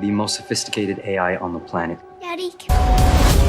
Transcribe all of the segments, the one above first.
the most sophisticated AI on the planet. Daddy.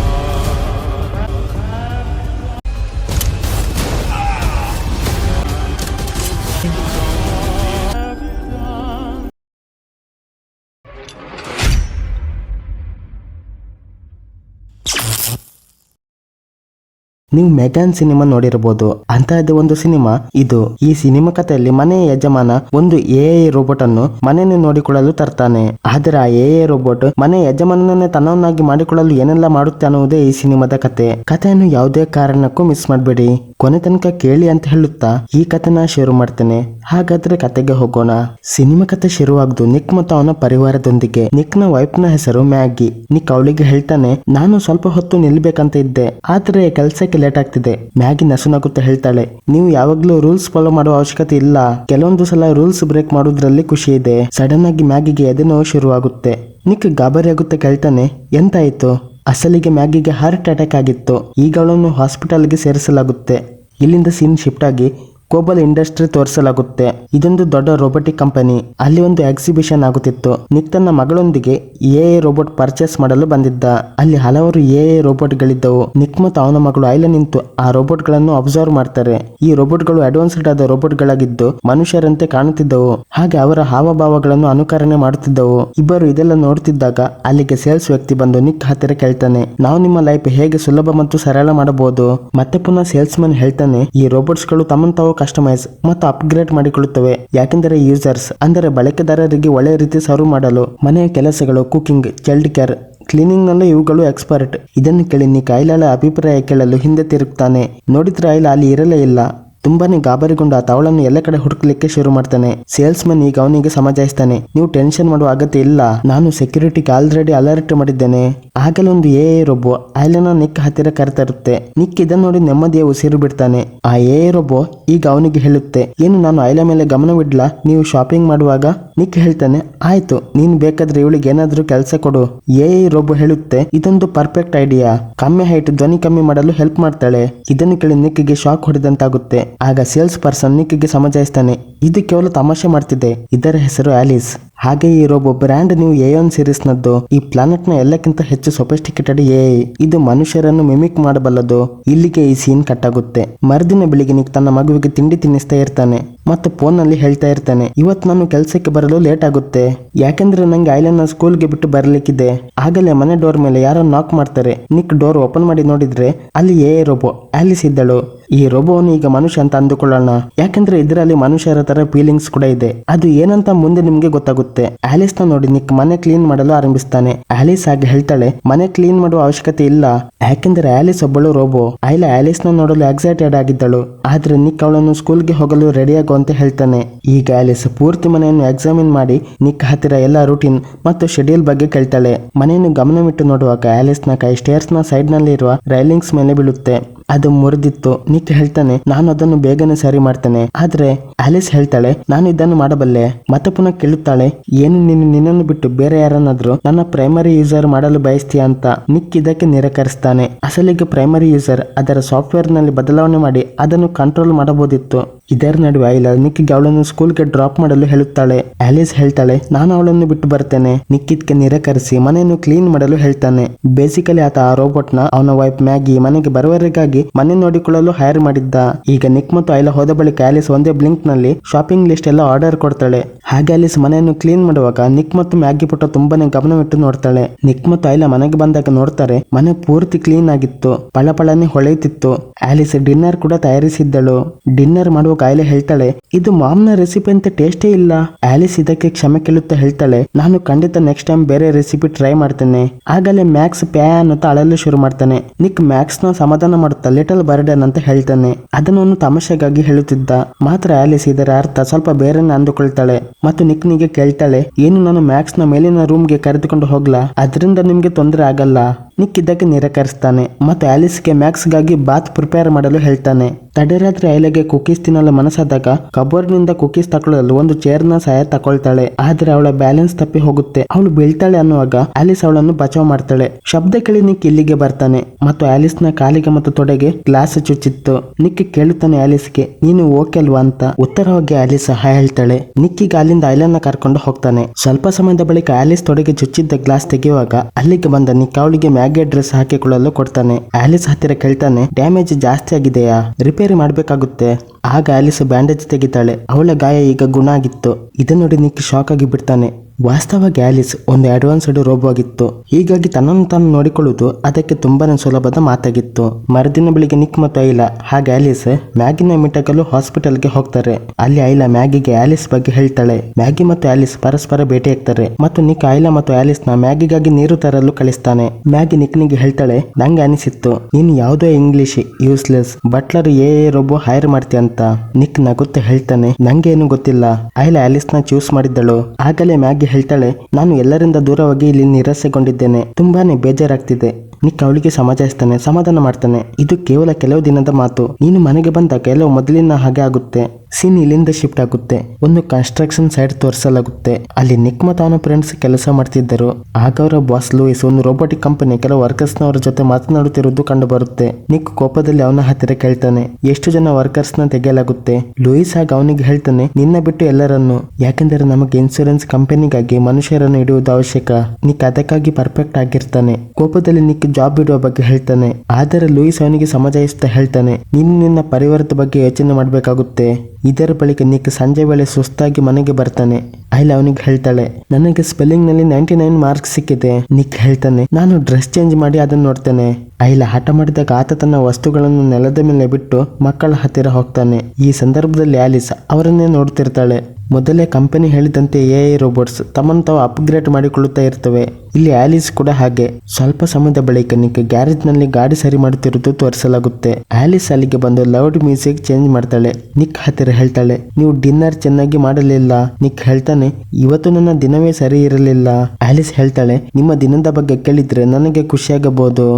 ನೀವು McGann cinema ನೋಡಿರಬಹುದು ಅಂತಹದ್ದೇ ಒಂದು ಸಿನಿಮಾ ಇದು. ಈ ಸಿನಿಮಾ ಕಥೆಯಲ್ಲಿ ಮನೆಯ ಯಜಮಾನ ಒಂದು ಎ ರೋಬೋಟ್ ಅನ್ನು ಮನೆಯನ್ನು ನೋಡಿಕೊಳ್ಳಲು ತರ್ತಾನೆ. ಆದರೆ ಆ ಎ ರೋಬೋಟ್ ಮನೆ ಯಜಮಾನನನ್ನೇ ತನ್ನವನ್ನಾಗಿ ಮಾಡಿಕೊಳ್ಳಲು ಏನೆಲ್ಲ ಮಾಡುತ್ತೆ ಅನ್ನುವುದೇ ಈ ಸಿನಿಮಾದ ಕತೆ ಕಥೆಯನ್ನು ಯಾವುದೇ ಕಾರಣಕ್ಕೂ ಮಿಸ್ ಮಾಡಬೇಡಿ. ಕೊನೆ ತನಕ ಕೇಳಿ ಅಂತ ಹೇಳುತ್ತಾ ಈ ಕಥೆನ ಶುರು ಮಾಡ್ತೇನೆ. ಹಾಗಾದ್ರೆ ಕತೆಗೆ ಹೋಗೋಣ. ಸಿನಿಮಾ ಕತೆ ಶುರುವಾಗದು ನಿಕ್ ಮತ್ತು ಅವನ ಪರಿವಾರದೊಂದಿಗೆ. ನಿಕ್ನ ವೈಫ್ನ ಹೆಸರು ಮ್ಯಾಗಿ ನಿಕ್ ಅವಳಿಗೆ ಹೇಳ್ತಾನೆ, ನಾನು ಸ್ವಲ್ಪ ಹೊತ್ತು ನಿಲ್ಬೇಕಂತ ಇದ್ದೆ. ಆದ್ರೆ ಕೆಲ್ಸಕ್ಕೆ ಲೇಟ್ ಆಗ್ತಿದೆ. ಮ್ಯಾಗಿ ನಸುನಗುತ್ತಾ ಹೇಳ್ತಾಳೆ. ನೀವು ಯಾವಾಗ್ಲೂ ರೂಲ್ಸ್ ಫಾಲೋ ಮಾಡುವ ಅವಶ್ಯಕತೆ ಇಲ್ಲ. ಕೆಲವೊಂದು ಸಲ ರೂಲ್ಸ್ ಬ್ರೇಕ್ ಮಾಡೋದ್ರಲ್ಲಿ ಖುಷಿ ಇದೆ. ಸಡನ್ ಆಗಿ ಮ್ಯಾಗಿಗೆ ಎದೆ ನೋವು ಶುರುವಾಗುತ್ತೆ. ನಿಕ್ ಗಾಬರಿ ಆಗುತ್ತೆ ಕೇಳ್ತಾನೆ. ಎಂತಾಯ್ತು? ಅಸಲಿಗೆ ಮ್ಯಾಗಿಗೆ ಹಾರ್ಟ್ ಅಟ್ಯಾಕ್ ಆಗಿತ್ತು. ಈಗ ಅವಳನ್ನು ಹಾಸ್ಪಿಟಲ್ಗೆ ಸೇರಿಸಲಾಗುತ್ತೆ. ಇಲ್ಲಿಂದ ಸೀನ್ ಶಿಫ್ಟ್ ಆಗಿ ಕೋಬಲ್ ಇಂಡಸ್ಟ್ರಿ ತೋರಿಸಲಾಗುತ್ತೆ. ಇದೊಂದು ದೊಡ್ಡ ರೋಬೋಟಿಕ್ ಕಂಪನಿ ಅಲ್ಲಿ ಒಂದು ಎಕ್ಸಿಬಿಷನ್ ಆಗುತ್ತಿತ್ತು. ನಿಕ್ ತನ್ನ ಮಗಳೊಂದಿಗೆ ಎ ರೋಬೋಟ್ ಪರ್ಚೇಸ್ ಮಾಡಲು ಬಂದಿದ್ದ. ಅಲ್ಲಿ ಹಲವಾರು ಎ ರೋಬೋಟ್ಗಳಿದ್ದವು ನಿಕ್ ಮತ್ತು ಅವನ ಮಗಳು ಐಲ ನಿಂತು ಆ ರೋಬೋಟ್ಗಳನ್ನು ಅಬ್ಸರ್ವ್ ಮಾಡ್ತಾರೆ. ಈ ರೋಬೋಟ್ಗಳು ಅಡ್ವಾನ್ಸ್ಡ್ ಆದ ರೋಬೋಟ್ ಗಳಾಗಿದ್ದು ಮನುಷ್ಯರಂತೆ ಕಾಣುತ್ತಿದ್ದವು. ಹಾಗೆ ಅವರ ಹಾವಭಾವಗಳನ್ನು ಅನುಕರಣೆ ಮಾಡುತ್ತಿದ್ದವು. ಇಬ್ಬರು ಇದೆಲ್ಲ ನೋಡುತ್ತಿದ್ದಾಗ ಅಲ್ಲಿಗೆ ಸೇಲ್ಸ್ ವ್ಯಕ್ತಿ ಬಂದು ನಿಕ್ ಹತ್ತಿರ ಕೇಳ್ತಾನೆ, ನಾವು ನಿಮ್ಮ ಲೈಫ್ ಹೇಗೆ ಸುಲಭ ಮತ್ತು ಸರಳ ಮಾಡಬಹುದು? ಮತ್ತೆ ಪುನಃ ಸೇಲ್ಸ್ ಮನ್ ಹೇಳ್ತಾನೆ, ಈ ರೋಬೋಟ್ಸ್ಗಳು ತಮ್ಮನ್ನು ತಾವು ಕಸ್ಟಮೈಸ್ ಮತ್ತು ಅಪ್ಗ್ರೇಡ್ ಮಾಡಿಕೊಳ್ಳುತ್ತವೆ. ಯಾಕೆಂದರೆ ಯೂಸರ್ಸ್ ಅಂದರೆ ಬಳಕೆದಾರರಿಗೆ ಒಳ್ಳೆಯ ರೀತಿ ಸರ್ವ್ ಮಾಡಲು, ಮನೆಯ ಕೆಲಸಗಳು ಕುಕಿಂಗ್ ಚೈಲ್ಡ್ ಕೇರ್ ಕ್ಲೀನಿಂಗ್ ನಲ್ಲೂ ಇವುಗಳು ಎಕ್ಸ್ಪರ್ಟ್ ಇದನ್ನು ಕೇಳಿ ನೀ ಕೈಲಾಳ ಅಭಿಪ್ರಾಯ ಕೇಳಲು ಹಿಂದೆ ತಿರುಗ್ತಾನೆ. ನೋಡಿದ್ರೆ ಆಯ್ಲ ಅಲ್ಲಿ ಇರಲೇ ಇಲ್ಲ. ತುಂಬಾನೇ ಗಾಬರಿಗೊಂಡ ತವಳನ್ನು ಎಲ್ಲ ಕಡೆ ಹುಡುಕ್ಲಿಕ್ಕೆ ಶುರು ಮಾಡ್ತಾನೆ. ಸೇಲ್ಸ್ ಮನ್ ಈಗ ಅವನಿಗೆ ಸಮಜಾಯಿಸ್ತಾನೆ. ನೀವು ಟೆನ್ಷನ್ ಮಾಡುವ ಅಗತ್ಯ ಇಲ್ಲ. ನಾನು ಸೆಕ್ಯೂರಿಟಿಗೆ ಆಲ್ರೆಡಿ ಅಲರ್ಟ್ ಮಾಡಿದ್ದೇನೆ. ಆಗಲೊಂದು ಎ ರೋಬೋ ಐಲನ ನಿಕ್ ಹತ್ತಿರ ಕರೆತರುತ್ತೆ ನಿಕ್ ಇದನ್ನು ನೋಡಿ ನೆಮ್ಮದಿಯ ಉಸಿರು ಬಿಡ್ತಾನೆ. ಆ ಎ ರೋಬೋ ಈಗ ಅವನಿಗೆ ಹೇಳುತ್ತೆ. ಏನು ನಾನು ಐಲ ಮೇಲೆ ಗಮನವಿಡ್ಲಾ? ನೀವು ಶಾಪಿಂಗ್ ಮಾಡುವಾಗ? ನಿಕ್ ಹೇಳ್ತಾನೆ. ಆಯ್ತು. ನೀನ್ ಬೇಕಾದ್ರೆ ಇವಳಿಗೆ ಏನಾದ್ರೂ ಕೆಲಸ ಕೊಡು. ಎ ರೋಬೋ ಹೇಳುತ್ತೆ. ಇದೊಂದು ಪರ್ಫೆಕ್ಟ್ ಐಡಿಯಾ ಕಮ್ಮಿ ಹೈಟ್ ಧ್ವನಿ ಕಮ್ಮಿ ಮಾಡಲು ಹೆಲ್ಪ್ ಮಾಡ್ತಾಳೆ. ಇದನ್ನು ಕೇಳಿ ನಿಕ್ಕಿಗೆ ಶಾಕ್ ಹೊಡೆದಂತಾಗುತ್ತೆ. ಆಗ ಸೇಲ್ಸ್ ಪರ್ಸನ್ ನಿಕ್ಗೆ ಸಮಜಾಯಿಸ್ತಾನೆ, ಇದು ಕೇವಲ ತಮಾಷೆ ಮಾಡ್ತಿದೆ ಇದರ ಹೆಸರು ಆಲಿಸ್. ಹಾಗೆ ಇರೋ ಒಬ್ಬ ಬ್ರ್ಯಾಂಡ್ ನೀವು ಒನ್ ಸೀರೀಸ್ ನದ್ದು ಈ ಪ್ಲಾನೆಟ್ನ ಎಲ್ಲಕ್ಕಿಂತ ಹೆಚ್ಚು ಸೊಫೆಸ್ಟಿಕೇಟೆಡ್ ಎ ಇದು ಮನುಷ್ಯರನ್ನು ಮಿಮಿಕ್ ಮಾಡಬಲ್ಲದು. ಇಲ್ಲಿಗೆ ಈ ಸೀನ್ ಕಟ್ಟಾಗುತ್ತೆ ಮರುದಿನ ಬೆಳಿಗ್ಗೆ ನಿಕ್ ತನ್ನ ಮಗುವಿಗೆ ತಿಂಡಿ ತಿನ್ನಿಸ್ತಾ ಇರ್ತಾನೆ. ಮತ್ತು ಫೋನ್ನಲ್ಲಿ ಹೇಳ್ತಾ ಇರ್ತಾನೆ. ಇವತ್ತು ನಾನು ಕೆಲಸಕ್ಕೆ ಬರಲು ಲೇಟ್ ಆಗುತ್ತೆ. ಯಾಕೆಂದ್ರೆ ನಂಗೆ ಐಲನ್ನ ಸ್ಕೂಲ್ಗೆ ಬಿಟ್ಟು ಬರ್ಲಿಕ್ಕಿದೆ. ಆಗಲೇ ಮನೆ ಡೋರ್ ಮೇಲೆ ಯಾರೋ ನಾಕ್ ಮಾಡ್ತಾರೆ. ನಿಕ್ ಡೋರ್ ಓಪನ್ ಮಾಡಿ ನೋಡಿದ್ರೆ ಅಲ್ಲಿ ಏ ರೋಬೋ, ಆಲಿಸ್ ಇದ್ದಳು. ಈ ರೋಬೋವನ್ನು ಈಗ ಮನುಷ್ಯ ಅಂತ ಅಂದುಕೊಳ್ಳೋಣ. ಯಾಕಂದ್ರೆ ಇದರಲ್ಲಿ ಮನುಷ್ಯರ ತರ ಫೀಲಿಂಗ್ಸ್ ಕೂಡ ಇದೆ. ಅದು ಏನಂತ ಮುಂದೆ ನಿಮ್ಗೆ ಗೊತ್ತಾಗುತ್ತೆ. ಆಲಿಸ್ನ ನೋಡಿ ನಿಕ್ ಮನೆ ಕ್ಲೀನ್ ಮಾಡಲು ಆರಂಭಿಸ್ತಾನೆ. ಆಲಿಸ್ ಆಗಿ ಹೇಳ್ತಾಳೆ, ಮನೆ ಕ್ಲೀನ್ ಮಾಡುವ ಅವಶ್ಯಕತೆ ಇಲ್ಲ. ಯಾಕೆಂದ್ರೆ ಆಲಿಸ್ ಒಬ್ಬಳು ರೋಬೋ. ಆಯ್ಲ ಆಲಿಸ್ನ ನೋಡಲು ಎಕ್ಸೈಟೆಡ್ ಆಗಿದ್ದಳು. ಆದ್ರೆ ನಿಕ್ ಅವಳನ್ನು ಸ್ಕೂಲ್ಗೆ ಹೋಗಲು ರೆಡಿ ಆಗು ಅಂತ ಹೇಳ್ತಾನೆ. ಈಗ ಆಲಿಸ್ ಪೂರ್ತಿ ಮನೆಯನ್ನು ಎಕ್ಸಾಮಿನ್ ಮಾಡಿ ನಿಕ್ ಹತ್ತಿರ ಎಲ್ಲ ರೂಟೀನ್ ಮತ್ತು ಶೆಡ್ಯೂಲ್ ಬಗ್ಗೆ ಕೇಳ್ತಾಳೆ. ಮನೆಯನ್ನು ಗಮನವಿಟ್ಟು ನೋಡುವಾಗ ಆಲಿಸ್ನ ಕೈ ಸ್ಟೇರ್ಸ್ನ ಸೈಡ್ನಲ್ಲಿ ಇರುವ ರೈಲಿಂಗ್ಸ್ ಮೇಲೆ ಬೀಳುತ್ತೆ. ಅದು ಮುರಿದಿತ್ತು. ನಿಕ್ ಹೇಳ್ತಾನೆ, ನಾನು ಅದನ್ನು ಬೇಗನೆ ಸರಿ ಮಾಡ್ತೇನೆ. ಆದ್ರೆ ಆಲಿಸ್ ಹೇಳ್ತಾಳೆ, ನಾನು ಇದನ್ನು ಮಾಡಬಲ್ಲೆ. ಮತ್ತೆ ಪುನಃ ಕೇಳುತ್ತಾಳೆ, ಏನು ನೀನು ನಿನ್ನನ್ನು ಬಿಟ್ಟು ಬೇರೆ ಯಾರನ್ನಾದ್ರೂ ನನ್ನ ಪ್ರೈಮರಿ ಯೂಸರ್ ಮಾಡಲು ಬಯಸ್ತೀಯ ಅಂತ? ನಿಕ್ ಇದಕ್ಕೆ ನಿರಾಕರಿಸ್ತಾನೆ. ಅಸಲಿಗೆ ಪ್ರೈಮರಿ ಯೂಸರ್ ಅದರ ಸಾಫ್ಟ್ವೇರ್ನಲ್ಲಿ ಬದಲಾವಣೆ ಮಾಡಿ ಅದನ್ನು ಕಂಟ್ರೋಲ್ ಮಾಡಬಹುದಿತ್ತು ಇದರ ನಡುವೆ ಐಲ ನಿಕ್ಕಿಗೆ ಅವಳನ್ನು ಸ್ಕೂಲ್ಗೆ ಡ್ರಾಪ್ ಮಾಡಲು ಹೇಳುತ್ತಾಳೆ. ಆಲಿಸ್ ಹೇಳ್ತಾಳೆ, ನಾನು ಅವಳನ್ನು ಬಿಟ್ಟು ಬರ್ತೇನೆ. ನಿಕ್ಕಿದ್ಕೆ ನಿರಾಕರಿಸಿ ಮನೆಯನ್ನು ಕ್ಲೀನ್ ಮಾಡಲು ಹೇಳ್ತಾನೆ. ಬೇಸಿಕಲಿ ಆತ ಆ ರೋಬೋಟ್ನ, ಅವನ ವೈಫ್ ಮ್ಯಾಗಿ ಮನೆಗೆ ಬರುವವರೆಗಾಗಿ ಮನೆ ನೋಡಿಕೊಳ್ಳಲು ಹೈರ್ ಮಾಡಿದ್ದ. ಈಗ ನಿಕ್ ಮತ್ತು ಐಲ ಹೋದ ಬಳಿಕ ಆಲಿಸ್ ಒಂದೇ ಬ್ಲಿಂಕ್ನಲ್ಲಿ ಶಾಪಿಂಗ್ ಲಿಸ್ಟ್ ಎಲ್ಲ ಆರ್ಡರ್ ಕೊಡ್ತಾಳೆ. ಹಾಗೆ ಆಲಿಸ್ ಮನೆಯನ್ನು ಕ್ಲೀನ್ ಮಾಡುವಾಗ ನಿಕ್ ಮತ್ತು ಮ್ಯಾಗಿ ಪುಟ್ಟ ತುಂಬಾನೇ ಗಮನವಿಟ್ಟು ನೋಡ್ತಾಳೆ. ನಿಕ್ ಮತ್ತು ಐಲ ಮನೆಗೆ ಬಂದಾಗ ನೋಡ್ತಾರೆ, ಮನೆ ಪೂರ್ತಿ ಕ್ಲೀನ್ ಆಗಿತ್ತು, ಪಳಪಳನೆ ಹೊಳೆಯುತ್ತಿತ್ತು. ಆಲಿಸ್ ಡಿನ್ನರ್ ಕೂಡ ತಯಾರಿಸಿದ್ದಳು. ಡಿನ್ನರ್ ಮಾಡುವ ಕಾಯಿಲೆ ಹೇಳ್ತಾಳೆ, ಇದು ಮಾಮ್ನ ರೆಸಿಪಿ ಅಂತ ಟೇಸ್ಟೇ ಇಲ್ಲ. ಆಲಿಸ್ ಇದಕ್ಕೆ ಕ್ಷಮೆ ಕೇಳುತ್ತಾ ಹೇಳ್ತಾಳೆ, ನಾನು ಖಂಡಿತ ನೆಕ್ಸ್ಟ್ ಟೈಮ್ ಬೇರೆ ರೆಸಿಪಿ ಟ್ರೈ ಮಾಡ್ತೇನೆ. ಆಗಲೇ ಮ್ಯಾಕ್ಸ್ ಪ್ಯಾನ್ ಅಂತ ಅಳಲು ಶುರು ಮಾಡ್ತಾನೆ. ನಿಕ್ ಮ್ಯಾಕ್ಸ್ನ ಸಮಾಧಾನ ಮಾಡುತ್ತಾ, ಲಿಟಲ್ ಬರ್ಡನ್ ಅಂತ ಹೇಳ್ತಾನೆ. ಅದನ್ನು ತಮಾಷೆಗಾಗಿ ಹೇಳುತ್ತಿದ್ದ. ಮಾತ್ರ ಆಲಿಸ್ ಇದರ ಅರ್ಥ ಸ್ವಲ್ಪ ಬೇರೆನೆ ಅಂದುಕೊಳ್ತಾಳೆ. ಮತ್ತು ನಿಕ್ನಿಗೆ ಕೇಳ್ತಾಳೆ, ಏನು ನಾನು ಮ್ಯಾಕ್ಸ್ನ ಮೇಲಿನ ರೂಮ್ಗೆ ಕರೆದುಕೊಂಡು ಹೋಗ್ಲಾ? ಅದರಿಂದ ನಿಮ್ಗೆ ತೊಂದರೆ ಆಗಲ್ಲ. ನಿಕ್ ಇದಕ್ಕೆ ನಿರಾಕರಿಸ್ತಾನೆ ಮತ್ತು ಆಲಿಸ್ಗೆ ಮ್ಯಾಕ್ಸ್ಗಾಗಿ ಬಾತ್ ಪ್ರಿಪೇರ್ ಮಾಡಲು ಹೇಳ್ತಾನೆ. ತಡರಾತ್ರಿ ಐಲೆಗೆ ಕುಕೀಸ್ ತಿನ್ನಲು ಮನಸ್ಸಾದಾಗ ಕಬೋರ್ಡ್ನಿಂದ ಕುಕೀಸ್ ತಕೊಳ್ಳಲು ಒಂದು ಚೇರ್ನ ಸಹಾಯ ತಕೊಳ್ತಾಳೆ ಆದ್ರೆ ಅವಳ ಬ್ಯಾಲೆನ್ಸ್ ತಪ್ಪಿ ಹೋಗುತ್ತೆ. ಅವಳು ಬೀಳ್ತಾಳೆ ಅನ್ನುವಾಗ ಆಲಿಸ್ ಅವಳನ್ನು ಬಚಾವ್ ಮಾಡ್ತಾಳೆ. ಶಬ್ದ ಕೇಳಿ ನಿಕ್ ಇಲ್ಲಿಗೆ ಬರ್ತಾನೆ. ಮತ್ತು ಆಲಿಸ್ನ ಕಾಲಿಗೆ ಮತ್ತು ತೊಡೆಗೆ ಗ್ಲಾಸ್ ಚುಚ್ಚಿತ್ತು. ನಿಕ್ ಕೇಳುತ್ತಾನೆ ಆಲಿಸ್ಗೆ, ನೀನು ಓಕೆ ಅಲ್ವಾ ಅಂತ. ಉತ್ತರವಾಗಿ ಆಲಿಸ್ ಸಹಾಯ ಹೇಳ್ತಾಳೆ. ನಿಕ್ಕಿಗೆ ಅಲ್ಲಿಂದ ಐಲನ್ನ ಕರ್ಕೊಂಡು ಹೋಗ್ತಾನೆ. ಸ್ವಲ್ಪ ಸಮಯದ ಬಳಿಕ ಆಲಿಸ್ ತೊಡೆಗೆ ಚುಚ್ಚಿದ್ದ ಗ್ಲಾಸ್ ತೆಗೆಯುವಾಗ ಅಲ್ಲಿಗೆ ಬಂದ ನಿಕ್ ಅವಳಿಗೆ ಮ್ಯಾಗಿ ಡ್ರೆಸ್ ಹಾಕಿಕೊಳ್ಳಲು ಕೊಡ್ತಾನೆ. ಆಲಿಸ್ ಹತ್ತಿರ ಕೇಳ್ತಾನೆ ಡ್ಯಾಮೇಜ್ ಜಾಸ್ತಿ ಆಗಿದೆಯಾ? ರಿಪೇರಿ ಮಾಡಬೇಕಾಗುತ್ತೆ. ಆಗ ಆಲಿಸ್ ಬ್ಯಾಂಡೇಜ್ ತೆಗಿತಾಳೆ. ಅವಳ ಗಾಯ ಈಗ ಗುಣ ಆಗಿತ್ತು. ಇದನ್ನು ನೋಡಿ ನಿಕ್ ಶಾಕ್ ಆಗಿ ಬಿಡ್ತಾನೆ. ವಾಸ್ತವವಾಗಿ ಗ್ಯಾಲಿಸ್ ಒಂದು ಅಡ್ವಾನ್ಸ್ಡ್ ರೋಬೋ ಆಗಿತ್ತು ಹೀಗಾಗಿ ತನ್ನನ್ನು ತಾನು ನೋಡಿಕೊಳ್ಳುವುದು ಅದಕ್ಕೆ ತುಂಬಾನೇ ಸುಲಭದ ಮಾತಾಗಿತ್ತು. ಮರುದಿನ ಬೆಳಿಗ್ಗೆ ನಿಕ್ ಮತ್ತು ಐಲಾ ಹಾಗೆ ಆಲಿಸ್ ಮ್ಯಾಗಿನ ಮಿಟಕಲು ಹಾಸ್ಪಿಟಲ್ಗೆ ಹೋಗ್ತಾರೆ. ಅಲ್ಲಿ ಐಲಾ ಮ್ಯಾಗಿಗೆ ಆಲಿಸ್ ಬಗ್ಗೆ ಹೇಳ್ತಾಳೆ. ಮ್ಯಾಗಿ ಮತ್ತು ಆಲಿಸ್ ಪರಸ್ಪರ ಭೇಟಿಯಾಗ್ತಾರೆ ಮತ್ತು ನಿಕ್, ಐಲಾ ಮತ್ತು ಆಲಿಸ್ನ ಮ್ಯಾಗಿಗಾಗಿ ನೀರು ತರಲು ಕಳಿಸ್ತಾನೆ. ಮ್ಯಾಗಿ ನಿಕ್ನಿಗೆ ಹೇಳ್ತಾಳೆ, ನಂಗೆ ಅನಿಸಿತ್ತು, ನೀನು ಯಾವುದೋ English useless butler a robo hire ಮಾಡ್ತೀಯ ಅಂತ. ನಿಕ್ ನಗುತ್ತೆ ಹೇಳ್ತಾನೆ, ನಂಗೆ ಗೊತ್ತಿಲ್ಲ. ಐಲಾ ಆಲಿಸ್ನ ಚೂಸ್ ಮಾಡಿದ್ದಳು. ಆಗಲೇ ಮ್ಯಾಗಿ ಹೇಳ್ತಾಳೆ, ನಾನು ಎಲ್ಲರಿಂದ ದೂರವಾಗಿ ಇಲ್ಲಿ ನಿರಾಸೆಗೊಂಡಿದ್ದೇನೆ. ತುಂಬಾನೇ ಬೇಜಾರಾಗ್ತಿದೆ. ನಿಕ್ ಅವಳಿಗೆ ಸಮಾಜಾಯಿಸ್ತಾನೆ ಸಮಾಧಾನ ಮಾಡ್ತಾನೆ. ಇದು ಕೇವಲ ಕೆಲವು ದಿನದ ಮಾತು. ನೀನು ಮನೆಗೆ ಬಂದ ಕೆಲವು ಮೊದಲಿನ ಹಾಗೆ ಆಗುತ್ತೆ. ಸೀನ್ ಇಲ್ಲಿಂದ ಶಿಫ್ಟ್ ಆಗುತ್ತೆ. ಒಂದು ಕನ್ಸ್ಟ್ರಕ್ಷನ್ ಸೈಟ್ ತೋರಿಸಲಾಗುತ್ತೆ. ಅಲ್ಲಿ ನಿಕ್ ಮತ್ತು ಫ್ರೆಂಡ್ಸ್ ಕೆಲಸ ಮಾಡ್ತಿದ್ದರು. ಆಗ ಅವರ ಬಾಸ್ ಲೂಯಿಸ್ ಒಂದು ರೋಬೋಟಿಕ್ ಕಂಪನಿ ಕೆಲವು ವರ್ಕರ್ಸ್ ನವರ ಜೊತೆ ಮಾತನಾಡುತ್ತಿರುವುದು ಕಂಡು ಬರುತ್ತೆ. ನಿಕ್ ಕೋಪದಲ್ಲಿ ಅವನ ಹತ್ತಿರ ಕೇಳ್ತಾನೆ, ಎಷ್ಟು ಜನ ವರ್ಕರ್ಸ್ನ ತೆಗೆಯಲಾಗುತ್ತೆ? ಲೂಯಿಸ್ ಆಗ ಅವನಿಗೆ ಹೇಳ್ತಾನೆ, ನಿನ್ನ ಬಿಟ್ಟು ಎಲ್ಲರನ್ನು. ಯಾಕೆಂದರೆ ನಮಗೆ ಇನ್ಸೂರೆನ್ಸ್ ಕಂಪನಿಗಾಗಿ ಮನುಷ್ಯರನ್ನು ಇಡುವುದು ಅವಶ್ಯಕ. ನಿಕ್ ಅದಕ್ಕಾಗಿ ಪರ್ಫೆಕ್ಟ್ ಆಗಿರ್ತಾನೆ. ಕೋಪದಲ್ಲಿ ನಿಕ್ ಜಾಬ್ ಇಡುವ ಬಗ್ಗೆ ಹೇಳ್ತಾನೆ, ಆದರೆ ಲೂಯಿಸ್ ಅವನಿಗೆ ಸಮಜಾಯಿಸ್ತಾ ಹೇಳ್ತಾನೆ, ನೀನು ನಿನ್ನ ಪರಿವಾರದ ಬಗ್ಗೆ ಯೋಚನೆ ಮಾಡಬೇಕಾಗುತ್ತೆ. ಇದರ ಬಳಿಕ ನಿಕ್ ಸಂಜೆ ವೇಳೆ ಸುಸ್ತಾಗಿ ಮನೆಗೆ ಬರ್ತಾನೆ. ಐಲ್ ಅವನಿಗೆ ಹೇಳ್ತಾಳೆ, ನನಗೆ ಸ್ಪೆಲ್ಲಿಂಗ್ನಲ್ಲಿ ನೈಂಟಿ ನೈನ್ ಮಾರ್ಕ್ಸ್ ಸಿಕ್ಕಿದೆ. ನಿಕ್ ಹೇಳ್ತಾನೆ, ನಾನು ಡ್ರೆಸ್ ಚೇಂಜ್ ಮಾಡಿ ಅದನ್ನ ನೋಡ್ತೇನೆ. ಐಲ ಹಠ ಮಾಡಿದಾಗ ಆತ ತನ್ನ ವಸ್ತುಗಳನ್ನು ನೆಲದ ಮೇಲೆ ಬಿಟ್ಟು ಮಕ್ಕಳ ಹತ್ತಿರ ಹೋಗ್ತಾನೆ. ಈ ಸಂದರ್ಭದಲ್ಲಿ ಆಲಿಸ್ ಅವರನ್ನೇ ನೋಡ್ತಿರ್ತಾಳೆ ಮೊದಲೇ ಕಂಪನಿ ಹೇಳಿದಂತೆ ಎ ಐ ರೋಬೋಟ್ಸ್ ತಮ್ಮನ್ನು ತಾವು ಅಪ್ಗ್ರೇಡ್ ಮಾಡಿಕೊಳ್ಳುತ್ತಾ ಇರ್ತವೆ. ಇಲ್ಲಿ ಆಲಿಸ್ ಕೂಡ ಹಾಗೆ. ಸ್ವಲ್ಪ ಸಮಯದ ಬಳಿಕ ನಿಕ್ ಗ್ಯಾರೇಜ್ನಲ್ಲಿ ಗಾಡಿ ಸರಿ ಮಾಡುತ್ತಿರುವುದು ತೋರಿಸಲಾಗುತ್ತೆ. ಆಲಿಸ್ ಅಲ್ಲಿಗೆ ಬಂದು ಲೌಡ್ ಮ್ಯೂಸಿಕ್ ಚೇಂಜ್ ಮಾಡ್ತಾಳೆ. ನಿಕ್ ಹತ್ತಿರ ಹೇಳ್ತಾಳೆ, ನೀವು ಡಿನ್ನರ್ ಚೆನ್ನಾಗಿ ಮಾಡಲಿಲ್ಲ. ನಿಕ್ ಹೇಳ್ತಾನೆ, ಇವತ್ತು ನನ್ನ ದಿನವೇ ಸರಿ ಇರಲಿಲ್ಲ. ಆಲಿಸ್ ಹೇಳ್ತಾಳೆ, ನಿಮ್ಮ ದಿನದ ಬಗ್ಗೆ ಕೇಳಿದ್ರೆ ನನಗೆ ಖುಷಿಯಾಗಬಹುದು.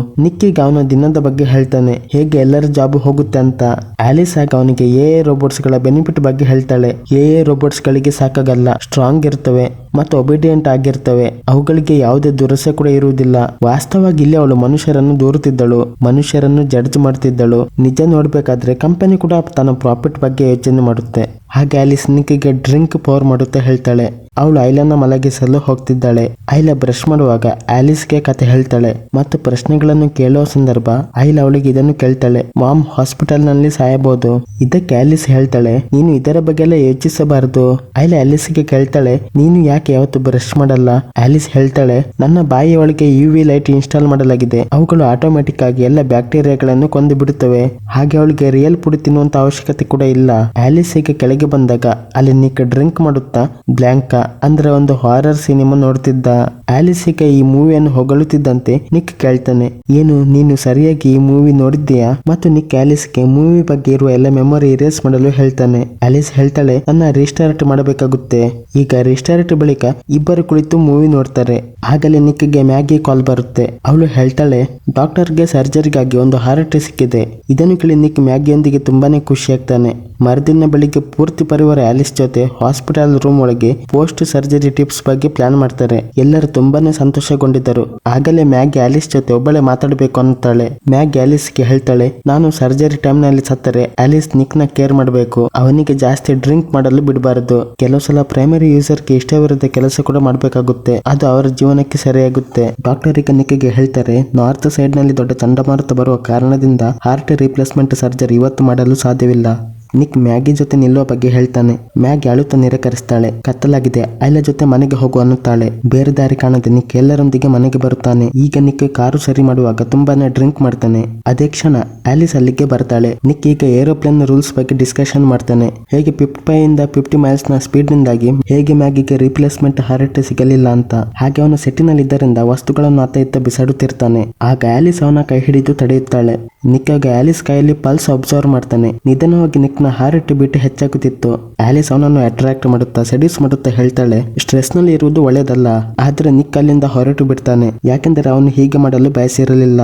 ನಿಕ್ಕಿಗೆ ಅವನ ದಿನದ ಬಗ್ಗೆ ಹೇಳ್ತಾನೆ, ಹೇಗೆ ಎಲ್ಲರ ಜಾಬ್ ಹೋಗುತ್ತೆ ಅಂತ? ಆಲಿಸ್ ಆಗ ಅವನಿಗೆ, ಎ ರೋಬೋಟ್ಸ್ಗಳ ಬೆನಿಫಿಟ್ ಬಗ್ಗೆ ಹೇಳ್ತಾಳೆ. ಎ ರೋಬೋಟ್ಸ್ ಗಳಿಗೆ ಸಾಕಾಗಲ್ಲ. ಸ್ಟ್ರಾಂಗ್ ಇರ್ತವೆ ಮತ್ತು ಒಬಿಡಿಯಂಟ್ ಆಗಿರ್ತವೆ. ಅವುಗಳಿಗೆ ಯಾವುದೇ ದುರಸೆ ಕೂಡ ಇರುವುದಿಲ್ಲ. ವಾಸ್ತವವಾಗಿ ಇಲ್ಲಿ ಅವಳು ಮನುಷ್ಯರನ್ನು ದೂರುತ್ತಿದ್ದಳು. ಮನುಷ್ಯರನ್ನು ಜಡ್ಜ್ ಮಾಡ್ತಿದ್ದಳು. ನಿಜ ನೋಡ್ಬೇಕಾದ್ರೆ ಕಂಪನಿ ಕೂಡ ತನ್ನ ಪ್ರಾಫಿಟ್ ಬಗ್ಗೆ ಯೋಚನೆ ಮಾಡುತ್ತೆ. ಹಾಗೆ ಆಲಿಸ್ ನಿಕ್ಕಿಗೆ ಡ್ರಿಂಕ್ ಪವರ್ ಮಾಡುತ್ತಾ ಹೇಳ್ತಾಳೆ. ಅವಳು ಐಲನ್ನ ಮಲಗಿಸಲು ಹೋಗ್ತಿದ್ದಾಳೆ. ಐಲ ಬ್ರಷ್ ಮಾಡುವಾಗ ಆಲಿಸ್ಗೆ ಕತೆ ಹೇಳ್ತಾಳೆ. ಮತ್ತು ಪ್ರಶ್ನೆಗಳನ್ನು ಕೇಳುವ ಸಂದರ್ಭ ಐಲ ಅವಳಿಗೆ ಇದನ್ನು ಕೇಳ್ತಾಳೆ. ಮಾಮ್ ಹಾಸ್ಪಿಟಲ್ನಲ್ಲಿ ಸಾಯಬಹುದು ಇದಕ್ಕೆ ಆಲಿಸ್ ಹೇಳ್ತಾಳೆ, ನೀನು ಇದರ ಬಗ್ಗೆ ಎಲ್ಲ ಯೋಚಿಸಬಾರದು. ಐಲ ಆಲಿಸ್ಗೆ ಕೇಳ್ತಾಳೆ, ನೀನು ಯಾಕೆ ಯಾವತ್ತು ಬ್ರಷ್ ಮಾಡಲ್ಲ? ಆಲಿಸ್ ಹೇಳ್ತಾಳೆ, ನನ್ನ ಬಾಯಿ ಒಳಗೆ ಯು ವಿ ಲೈಟ್ ಇನ್ಸ್ಟಾಲ್ ಮಾಡಲಾಗಿದೆ. ಅವುಗಳು ಆಟೋಮೆಟಿಕ್ ಆಗಿ ಎಲ್ಲ ಬ್ಯಾಕ್ಟೀರಿಯಾಗಳನ್ನು ಕೊಂದು ಬಿಡುತ್ತವೆ ಹಾಗೆ ಅವಳಿಗೆ ರಿಯಲ್ ಪುಡಿ ತಿನ್ನುವಂತ ಅವಶ್ಯಕತೆ ಕೂಡ ಇಲ್ಲ. ಆಲಿಸ್ ಈಗ ಕೆಳಗೆ ಬಂದಾಗ ಅಲ್ಲಿ ನಿಕ್ ಡ್ರಿಂಕ್ ಮಾಡುತ್ತಾ ಬ್ಲ್ಯಾಂಕ ಅಂದ್ರೆ ಒಂದು ಹಾರರ್ ಸಿನಿಮಾ ನೋಡ್ತಿದ್ದ. ಆಲಿಸ್ ಈಗ ಈ ಮೂವಿಯನ್ನು ಹೊಗಳುತ್ತಿದ್ದಂತೆ ನಿಕ್ ಕೇಳ್ತಾನೆ, ಏನು, ನೀನು ಸರಿಯಾಗಿ ಈ ಮೂವಿ ನೋಡಿದ್ದೀಯಾ? ಮತ್ತು ನಿಕ್ ಆಲಿಸ್ಗೆ ಮೂವಿ ಬಗ್ಗೆ ಇರುವ ಎಲ್ಲ ಮೆಮೊರಿ ಇರೇಸ್ ಮಾಡಲು ಹೇಳ್ತಾನೆ. ಆಲಿಸ್ ಹೇಳ್ತಾಳೆ, ನನ್ನ ರಿಸ್ಟಾರ್ಟ್ ಮಾಡಬೇಕಾಗುತ್ತೆ. ಈಗ ರೆಸ್ಟೋರೆಂಟ್ ಬಳಿಕ ಇಬ್ಬರು ಕುಳಿತು ಮೂವಿ ನೋಡ್ತಾರೆ. ಆಗಲೇ ನಿಕ್ಗೆ ಮ್ಯಾಗಿ ಕಾಲ್ ಬರುತ್ತೆ. ಅವಳು ಹೇಳ್ತಾಳೆ, ಡಾಕ್ಟರ್ಗೆ ಸರ್ಜರಿಗಾಗಿ ಒಂದು ಹಾರ್ಟ್ ಸಿಕ್ಕಿದೆ. ಇದನ್ನು ಕೇಳಿ ನಿಕ್ ಮ್ಯಾಗಿಯೊಂದಿಗೆ ತುಂಬಾನೇ ಖುಷಿ ಆಗ್ತಾನೆ. ಮರುದಿನ ಬೆಳಿಗ್ಗೆ ಪೂರ್ತಿ ಪರಿವಾರ ಆಲಿಸ್ ಜೊತೆ ಹಾಸ್ಪಿಟಲ್ ರೂಮ್ ಒಳಗೆ ಪೋಸ್ಟ್ ಸರ್ಜರಿ ಟಿಪ್ಸ್ ಬಗ್ಗೆ ಪ್ಲಾನ್ ಮಾಡ್ತಾರೆ. ಎಲ್ಲರೂ ತುಂಬಾನೇ ಸಂತೋಷಗೊಂಡಿದ್ದರು. ಆಗಲೇ ಮ್ಯಾಗಿ ಆಲಿಸ್ ಜೊತೆ ಒಬ್ಬಳೆ ಮಾತಾಡಬೇಕು ಅಂತಾಳೆ. ಮ್ಯಾಗಿ ಆಲಿಸ್ಗೆ ಹೇಳ್ತಾಳೆ, ನಾನು ಸರ್ಜರಿ ಟೈಮ್ನಲ್ಲಿ ಸತ್ತರೆ, ಆಲಿಸ್ ನಿಕ್ನ ಕೇರ್ ಮಾಡಬೇಕು. ಅವನಿಗೆ ಜಾಸ್ತಿ ಡ್ರಿಂಕ್ ಮಾಡಲು ಬಿಡಬಾರದು. ಕೆಲವು ಸಲ ಪ್ರೈಮರಿ ಯೂಸರ್ಗೆ ಇಷ್ಟವಿರದ ಕೆಲಸ ಕೂಡ ಮಾಡಬೇಕಾಗುತ್ತೆ. ಅದು ಅವರ ಜೀವನಕ್ಕೆ ಸರಿಯಾಗುತ್ತೆ. ಡಾಕ್ಟರ್ ಕನಿಕೆಗೆ ಹೇಳ್ತಾರೆ ನಾರ್ತ್ ಸೈಡ್ನಲ್ಲಿ ದೊಡ್ಡ ಚಂಡಮಾರುತ ಬರುವ ಕಾರಣದಿಂದ ಹಾರ್ಟ್ ರಿಪ್ಲೇಸ್ಮೆಂಟ್ ಸರ್ಜರಿ ಇವತ್ತು ಮಾಡಲು ಸಾಧ್ಯವಿಲ್ಲ. ನಿಕ್ ಮ್ಯಾಗಿ ಜೊತೆ ನಿಲ್ಲುವ ಬಗ್ಗೆ ಹೇಳ್ತಾನೆ. ಮ್ಯಾಗಿ ಅಳುತ್ತಾ ನಿರಾಕರಿಸ್ತಾಳೆ ಕತ್ತಲಾಗಿದೆ. ಐಲ ಜೊತೆ ಮನೆಗೆ ಹೋಗು ಅನ್ನುತ್ತಾಳೆ. ಬೇರೆ ದಾರಿ ಕಾಣದೆ ನಿಕ್ ಎಲ್ಲರೊಂದಿಗೆ ಮನೆಗೆ ಬರುತ್ತಾನೆ. ಈಗ ನಿಕ್ ಕಾರು ಸರಿ ಮಾಡುವಾಗ ತುಂಬಾನೇ ಡ್ರಿಂಕ್ ಮಾಡ್ತಾನೆ. ಅದೇ ಕ್ಷಣ ಆಲಿಸ್ ಅಲ್ಲಿಗೆ ಬರ್ತಾಳೆ. ನಿಕ್ ಈಗ ಏರೋಪ್ಲೇನ್ ರೂಲ್ಸ್ ಬಗ್ಗೆ ಡಿಸ್ಕಷನ್ ಮಾಡ್ತಾನೆ. ಹೇಗೆ ಇಂದ ಫಿಫ್ಟಿ ಮೈಲ್ಸ್ನ ಸ್ಪೀಡ್ ನಿಂದಾಗಿ ಹೇಗೆ ಮ್ಯಾಗಿಗೆ ರಿಪ್ಲೇಸ್ಮೆಂಟ್ ಹಾರ್ಟ್ ಸಿಗಲಿಲ್ಲ ಅಂತ. ಹಾಗೆ ಅವನು ಸೆಟ್ಟಿನಲ್ಲಿದ್ದರಿಂದ ವಸ್ತುಗಳನ್ನು ಆತ ಇತ್ತ ಬಿಸಾಡುತ್ತಿರ್ತಾನೆ. ಆಗ ಆಲಿಸ್ ಅವನ ಕೈ ಹಿಡಿದು ತಡೆಯುತ್ತಾಳೆ. ನಿಕ್ ಆಗ ಆಲಿಸ್ ಕೈಯಲ್ಲಿ ಪಲ್ಸ್ ಅಬ್ಸರ್ವ್ ಮಾಡ್ತಾನೆ. ನಿಧಾನವಾಗಿ ನಿಕ್ ನಿಕ್ನ ಹಾರ್ಟ್ ಬೀಟ್ ಹೆಚ್ಚಾಗುತ್ತಿತ್ತು ಆಲಿಸ್ ಅವನನ್ನು ಅಟ್ರಾಕ್ಟ್ ಮಾಡುತ್ತಾ ಸೆಡ್ಯೂಸ್ ಮಾಡುತ್ತಾ ಹೇಳ್ತಾಳೆ ಸ್ಟ್ರೆಸ್ನಲ್ಲಿ ಇರುವುದು ಒಳ್ಳೆಯದಲ್ಲ, ಆದ್ರೆ ನಿಕ್ ಅಲ್ಲಿಂದ ಹೊರಟು ಬಿಡ್ತಾನೆ. ಯಾಕೆಂದರೆ ಅವನು ಹೀಗೆ ಮಾಡಲು ಬಯಸಿರಲಿಲ್ಲ.